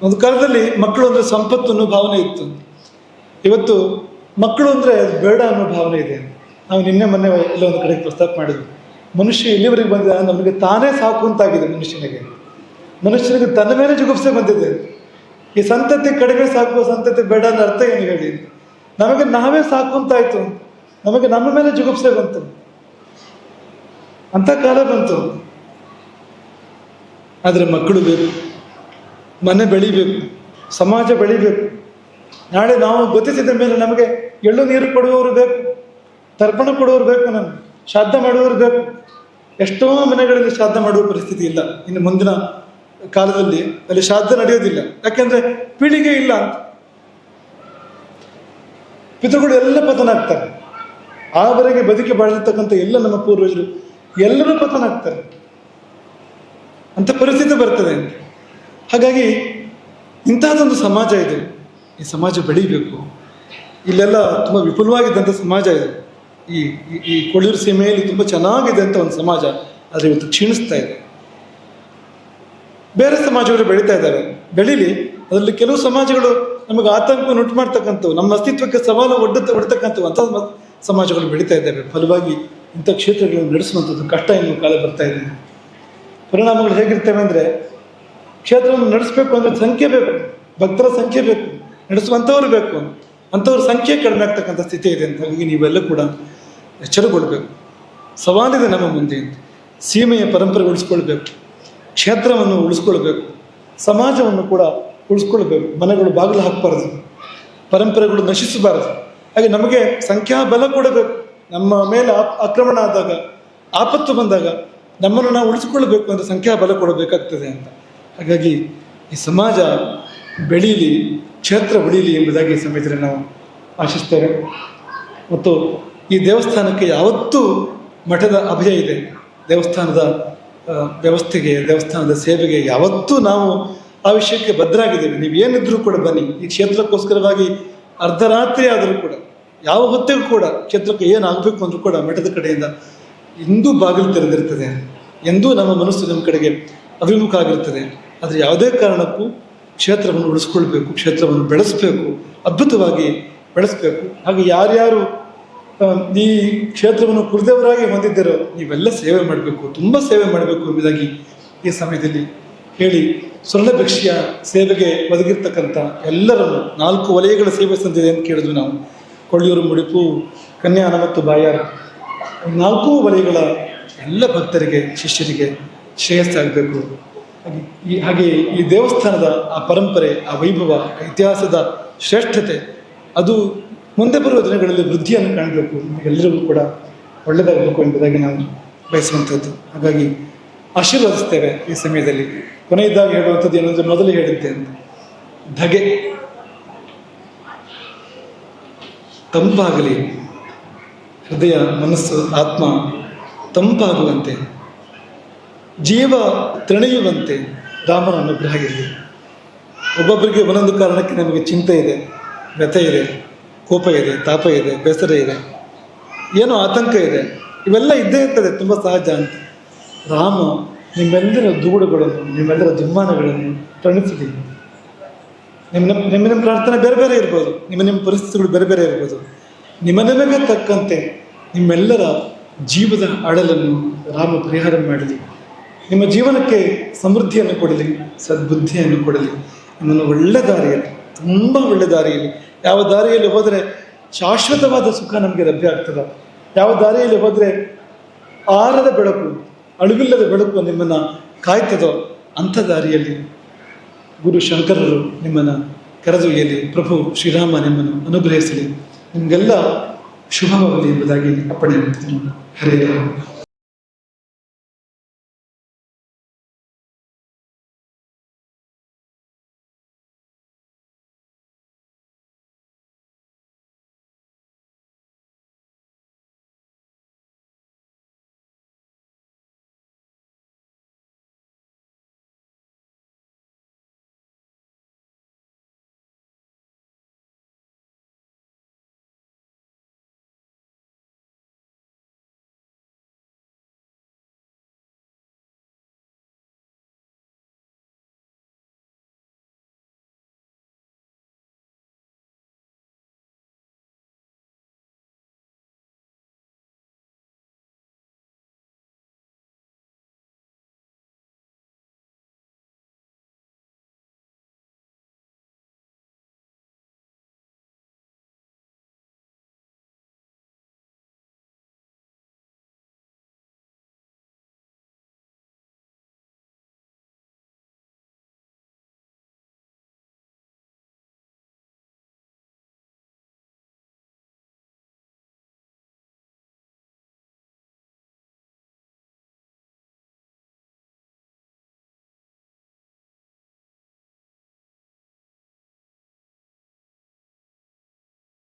ಒಂದು ಕಾಲದಲ್ಲಿ ಮಕ್ಕಳು ಅಂದರೆ ಸಂಪತ್ತು ಅನ್ನೋ ಭಾವನೆ ಇತ್ತು. ಇವತ್ತು ಮಕ್ಕಳು ಅಂದರೆ ಬೇಡ ಅನ್ನೋ ಭಾವನೆ ಇದೆ. ನಾವು ನಿನ್ನೆ ಮೊನ್ನೆ ಎಲ್ಲ ಒಂದು ಕಡೆ ಪ್ರಸ್ತಾಪ ಮಾಡಿದ್ವಿ. ಮನುಷ್ಯ ಇಲ್ಲಿವರೆಗೆ ಬಂದ ನಮಗೆ ತಾನೇ ಸಾಕು ಅಂತಾಗಿದೆ ಮನುಷ್ಯನಿಗೆ. ಮನುಷ್ಯನಿಗೆ ತನ್ನ ಮೇಲೆ ಜುಗುಪ್ಸೆ ಬಂದಿದೆ. ಈ ಸಂತತಿ ಕಡಿಮೆ ಸಾಕು ಸಂತತಿ ಬೇಡ ಅನ್ನೋ ಅರ್ಥ ಏನು ಹೇಳಿ? ನಮಗೆ ನಾವೇ ಸಾಕು ಅಂತಾಯ್ತು ನಮಗೆ ನಮ್ಮ ಮೇಲೆ ಜುಗುಪ್ಸೆ ಬಂತು. ಅಂತ ಕಾಲ ಬಂತು. ಆದರೆ ಮಕ್ಕಳು ಬೇಕು. ಮನೆ ಬೆಳಿಬೇಕು. ಸಮಾಜ ಬೆಳಿಬೇಕು. ನಾಳೆ ನಾವು ಗೊತ್ತಿಸಿದ ಮೇಲೆ ನಮಗೆ ಎಳ್ಳು ನೀರು ಕೊಡುವವರು ಬೇಕು. ತರ್ಪಣ ಕೊಡುವವರು ಬೇಕು ನಾನು ಶ್ರಾದ್ದ ಮಾಡುವವರು ಬೇಕು. ಎಷ್ಟೋ ಮನೆಗಳಲ್ಲಿ ಶ್ರಾದ್ದ ಮಾಡುವ ಪರಿಸ್ಥಿತಿ ಇಲ್ಲ. ಇನ್ನು ಮುಂದಿನ ಕಾಲದಲ್ಲಿ ಅಲ್ಲಿ ಶ್ರಾದ್ದ ನಡೆಯೋದಿಲ್ಲ. ಯಾಕೆಂದ್ರೆ ಪೀಳಿಗೆ ಇಲ್ಲ ಅಂತ. ಪಿತೃಗಳು ಎಲ್ಲ ಪತನ ಆಗ್ತಾರೆ ಆವರೆಗೆ ಬದುಕಿ ಬಾಳಿರ್ತಕ್ಕಂಥ ಎಲ್ಲ ನಮ್ಮ ಪೂರ್ವಜರು ಎಲ್ಲರೂ ಪತನ ಆಗ್ತಾರೆ ಅಂತ ಪರಿಸ್ಥಿತಿ ಬರ್ತದೆ. ಹಾಗಾಗಿ ಇಂತಹದೊಂದು ಸಮಾಜ ಇದೆ. ಈ ಸಮಾಜ ಬೆಳೀಬೇಕು. ಇಲ್ಲೆಲ್ಲ ತುಂಬ ವಿಪುಲವಾಗಿದ್ದಂಥ ಸಮಾಜ ಇದೆ. ಈ, ಈ- ಕೊಳಿರು ಸೀಮೆಯಲ್ಲಿ ತುಂಬ ಚೆನ್ನಾಗಿದೆ ಅಂತ ಒಂದು ಸಮಾಜ ಆದರೆ ಇವತ್ತು ಕ್ಷೀಣಿಸ್ತಾ ಇದೆ. ಬೇರೆ ಸಮಾಜಗಳು ಬೆಳೀತಾ ಇದ್ದಾವೆ. ಬೆಳೀಲಿ, ಅದರಲ್ಲಿ ಕೆಲವು ಸಮಾಜಗಳು ನಮಗೆ ಆತಂಕವನ್ನು ಉಂಟು ಮಾಡ್ತಕ್ಕಂಥವು ನಮ್ಮ ಅಸ್ತಿತ್ವಕ್ಕೆ ಸವಾಲು ಒಡ್ಡ ಒಡ್ತಕ್ಕಂಥವು ಅಂತ ಸಮಾಜಗಳು ಬೆಳೀತಾ ಇದ್ದಾವೆ. ಫಲವಾಗಿ ಇಂಥ ಕ್ಷೇತ್ರಗಳನ್ನು ನಡೆಸುವಂಥದ್ದು ಕಷ್ಟ ಎನ್ನುವ ಕಾಲ ಬರ್ತಾ ಇದೆ. ಪರಿಣಾಮಗಳು ಹೇಗಿರ್ತವೆ ಅಂದರೆ, ಕ್ಷೇತ್ರವನ್ನು ನಡೆಸಬೇಕು ಅಂದರೆ ಸಂಖ್ಯೆ ಬೇಕು, ಭಕ್ತರ ಸಂಖ್ಯೆ ಬೇಕು, ನಡೆಸುವಂಥವ್ರು ಬೇಕು. ಅಂಥವ್ರ ಸಂಖ್ಯೆ ಕಡಿಮೆ ಆಗ್ತಕ್ಕಂಥ ಸ್ಥಿತಿ ಇದೆ ಅಂತ ಹಾಗಾಗಿ ನೀವೆಲ್ಲ ಕೂಡ ಎಚ್ಚರಗೊಳ್ಬೇಕು. ಸವಾಲಿದೆ ನಮ್ಮ ಮುಂದೆ. ಸೀಮೆಯ ಪರಂಪರೆ ಉಳಿಸ್ಕೊಳ್ಬೇಕು ಕ್ಷೇತ್ರವನ್ನು ಉಳಿಸ್ಕೊಳ್ಬೇಕು. ಸಮಾಜವನ್ನು ಕೂಡ ಉಳಿಸ್ಕೊಳ್ಬೇಕು ಮನೆಗಳು ಬಾಗಿಲು ಹಾಕಬಾರ್ದು, ಪರಂಪರೆಗಳು ನಶಿಸಬಾರದು. ಹಾಗೆ ನಮಗೆ ಸಂಖ್ಯಾಬಲ ಕೊಡಬೇಕು. ನಮ್ಮ ಮೇಲೆ ಆಕ್ರಮಣ ಆದಾಗ, ಆಪತ್ತು ಬಂದಾಗ ನಮ್ಮನ್ನು ನಾವು ಉಳಿಸ್ಕೊಳ್ಬೇಕು ಅಂದರೆ ಸಂಖ್ಯಾಬಲ ಕೊಡಬೇಕಾಗ್ತದೆ ಅಂತ. ಹಾಗಾಗಿ ಈ ಸಮಾಜ ಬೆಳೀಲಿ, ಕ್ಷೇತ್ರ ಉಳೀಲಿ ಎಂಬುದಾಗಿ ಸಮಯದಲ್ಲಿ ನಾವು ಆಶಿಸ್ತೇವೆ. ಮತ್ತು ಈ ದೇವಸ್ಥಾನಕ್ಕೆ ಯಾವತ್ತೂ ಮಠದ ಅಭಯ ಇದೆ. ದೇವಸ್ಥಾನದ ವ್ಯವಸ್ಥೆಗೆ, ದೇವಸ್ಥಾನದ ಸೇವೆಗೆ ಯಾವತ್ತೂ ನಾವು ಆ ವಿಷಯಕ್ಕೆ ಭದ್ರಾಗಿದ್ದೇವೆ ನೀವು ಏನಿದ್ರೂ ಕೂಡ ಬನ್ನಿ. ಈ ಕ್ಷೇತ್ರಕ್ಕೋಸ್ಕರವಾಗಿ ಅರ್ಧರಾತ್ರಿ ಆದರೂ ಕೂಡ, ಯಾವ ಹೊತ್ತಿಗೂ ಕೂಡ ಕ್ಷೇತ್ರಕ್ಕೆ ಏನಾಗಬೇಕು ಅಂದರೂ ಕೂಡ ಮಠದ ಕಡೆಯಿಂದ ಎಂದೂ ಬಾಗಿಲು ತೆರೆದಿರ್ತದೆ. ಎಂದೂ ನಮ್ಮ ಮನಸ್ಸು ನಮ್ಮ ಕಡೆಗೆ ಅಭಿಮುಖ ಆಗಿರ್ತದೆ. ಆದರೆ ಯಾವುದೇ ಕಾರಣಕ್ಕೂ ಕ್ಷೇತ್ರವನ್ನು ಉಳಿಸ್ಕೊಳ್ಬೇಕು, ಕ್ಷೇತ್ರವನ್ನು ಬೆಳೆಸಬೇಕು, ಅದ್ಭುತವಾಗಿ ಬೆಳೆಸಬೇಕು. ಹಾಗೆ ಯಾರ್ಯಾರು ಈ ಕ್ಷೇತ್ರವನ್ನು ಕುರಿದವರಾಗಿ ಹೊಂದಿದ್ದರೋ, ನೀವೆಲ್ಲ ಸೇವೆ ಮಾಡಬೇಕು, ತುಂಬ ಸೇವೆ ಮಾಡಬೇಕು ಎಂಬುದಾಗಿ ಈ ಸಮಯದಲ್ಲಿ ಹೇಳಿ ಸ್ವರ್ಣಭಿಕ್ಷೆಯ ಸೇವೆಗೆ ಒದಗಿರ್ತಕ್ಕಂಥ ಎಲ್ಲರನ್ನು ನಾಲ್ಕು ವಲಯಗಳ ಸೇವೆ ಸಂದಿದೆ ಅಂತ ಕೇಳಿದ್ವಿ ನಾವು. ಕೊಳ್ಳೂರು ಮುಡಿಪು ಕನ್ಯಾನ ಮತ್ತು ಬಾಯಾರ. ನಾಲ್ಕು ವಲಯಗಳ ಎಲ್ಲ ಭಕ್ತರಿಗೆ, ಶಿಷ್ಯರಿಗೆ ಶ್ರೇಯಸ್ಸಾಗಬೇಕು. ಈ, ಹಾಗೆ ಈ ದೇವಸ್ಥಾನದ ಆ ಪರಂಪರೆ, ಆ ವೈಭವ, ಇತಿಹಾಸದ ಶ್ರೇಷ್ಠತೆ, ಅದು ಮುಂದೆ ಬರುವ ದಿನಗಳಲ್ಲಿ ವೃದ್ಧಿಯನ್ನು ಕಾಣಬೇಕು. ನಮಗೆಲ್ಲರಿಗೂ ಕೂಡ ಒಳ್ಳೆಯದಾಗಬೇಕು ಎಂಬುದಾಗಿ ನಾವು ಬಯಸುವಂಥದ್ದು. ಹಾಗಾಗಿ ಆಶೀರ್ವದಿಸ್ತೇವೆ ಈ ಸಮಯದಲ್ಲಿ. ಕೊನೆಯದಾಗಿ ಹೇಳುವಂಥದ್ದು ಏನಂದ್ರೆ ಮೊದಲು ಹೇಳಿದ್ದೆ ಅಂತ. ಧಗೆ. ತಂಪಾಗಲಿ. ಹೃದಯ, ಮನಸ್ಸು, ಆತ್ಮ ತಂಪಾಗುವಂತೆ. ಜೀವ ತಣಿಯುವಂತೆ ರಾಮನ ಅನುಗ್ರಹ ಇರಲಿ. ಒಬ್ಬೊಬ್ಬರಿಗೆ ಒಂದೊಂದು ಕಾರಣಕ್ಕೆ ನಮಗೆ ಚಿಂತೆ ಇದೆ, ವ್ಯಥೆ ಇದೆ, ಕೋಪ ಇದೆ, ತಾಪ ಇದೆ, ಬೇಸರ ಇದೆ. ಏನೋ ಆತಂಕ ಇದೆ. ಇವೆಲ್ಲ ಇದ್ದೇ ಇರ್ತದೆ, ತುಂಬ ಸಹಜ ಅಂತ. ರಾಮ ನಿಮ್ಮೆಲ್ಲರ ದೂಡುಗಳನ್ನು, ನಿಮ್ಮೆಲ್ಲರ ದುಮ್ಮಾನಗಳನ್ನು ನಿಮ್ಮ ನಿಮ್ಮ ನಿಮ್ಮ ನಿಮ್ಮ ಪ್ರಾರ್ಥನೆ ಬೇರೆ ಬೇರೆ ಇರ್ಬೋದು. ನಿಮ್ಮ ನಿಮ್ಮ ಪರಿಸ್ಥಿತಿಗಳು ಬೇರೆ ಬೇರೆ ಇರ್ಬೋದು. ನಿಮ್ಮ ನಿಮಗೆ ತಕ್ಕಂತೆ ನಿಮ್ಮೆಲ್ಲರ ಜೀವದ ಅಡಲನ್ನು ರಾಮ ಪರಿಹಾರ ಮಾಡಲಿ. ನಿಮ್ಮ ಜೀವನಕ್ಕೆ ಸಮೃದ್ಧಿಯನ್ನು ಕೊಡಲಿ, ಸದ್ಬುದ್ಧಿಯನ್ನು ಕೊಡಲಿ. ನಿಮ್ಮನ್ನು ಒಳ್ಳೆ ದಾರಿಯಲ್ಲಿ, ತುಂಬ ಒಳ್ಳೆ ದಾರಿಯಲ್ಲಿ, ಯಾವ ದಾರಿಯಲ್ಲಿ ಹೋದರೆ ಶಾಶ್ವತವಾದ ಸುಖ ನಮಗೆ ಲಭ್ಯ ಆಗ್ತದೆ. ಯಾವ ದಾರಿಯಲ್ಲಿ ಹೋದರೆ ಆರದ ಬೆಳಕು ಅಳುವಿಲ್ಲದ ಬೆಳಕು ನಿಮ್ಮನ್ನು ಕಾಯ್ತದೋ ಅಂಥ ದಾರಿಯಲ್ಲಿ ಗುರು ಶಂಕರರು ನಿಮ್ಮನ್ನು ಕರೆದೊಯ್ಯಲಿ ಪ್ರಭು ಶ್ರೀರಾಮ ನಿಮ್ಮನ್ನು ಅನುಗ್ರಹಿಸಲಿ. ನಿಮಗೆಲ್ಲ ಶುಭವಾಗಲಿ ಎಂಬುದಾಗಿ ಅಪ್ಪಣೆ ಹರೇ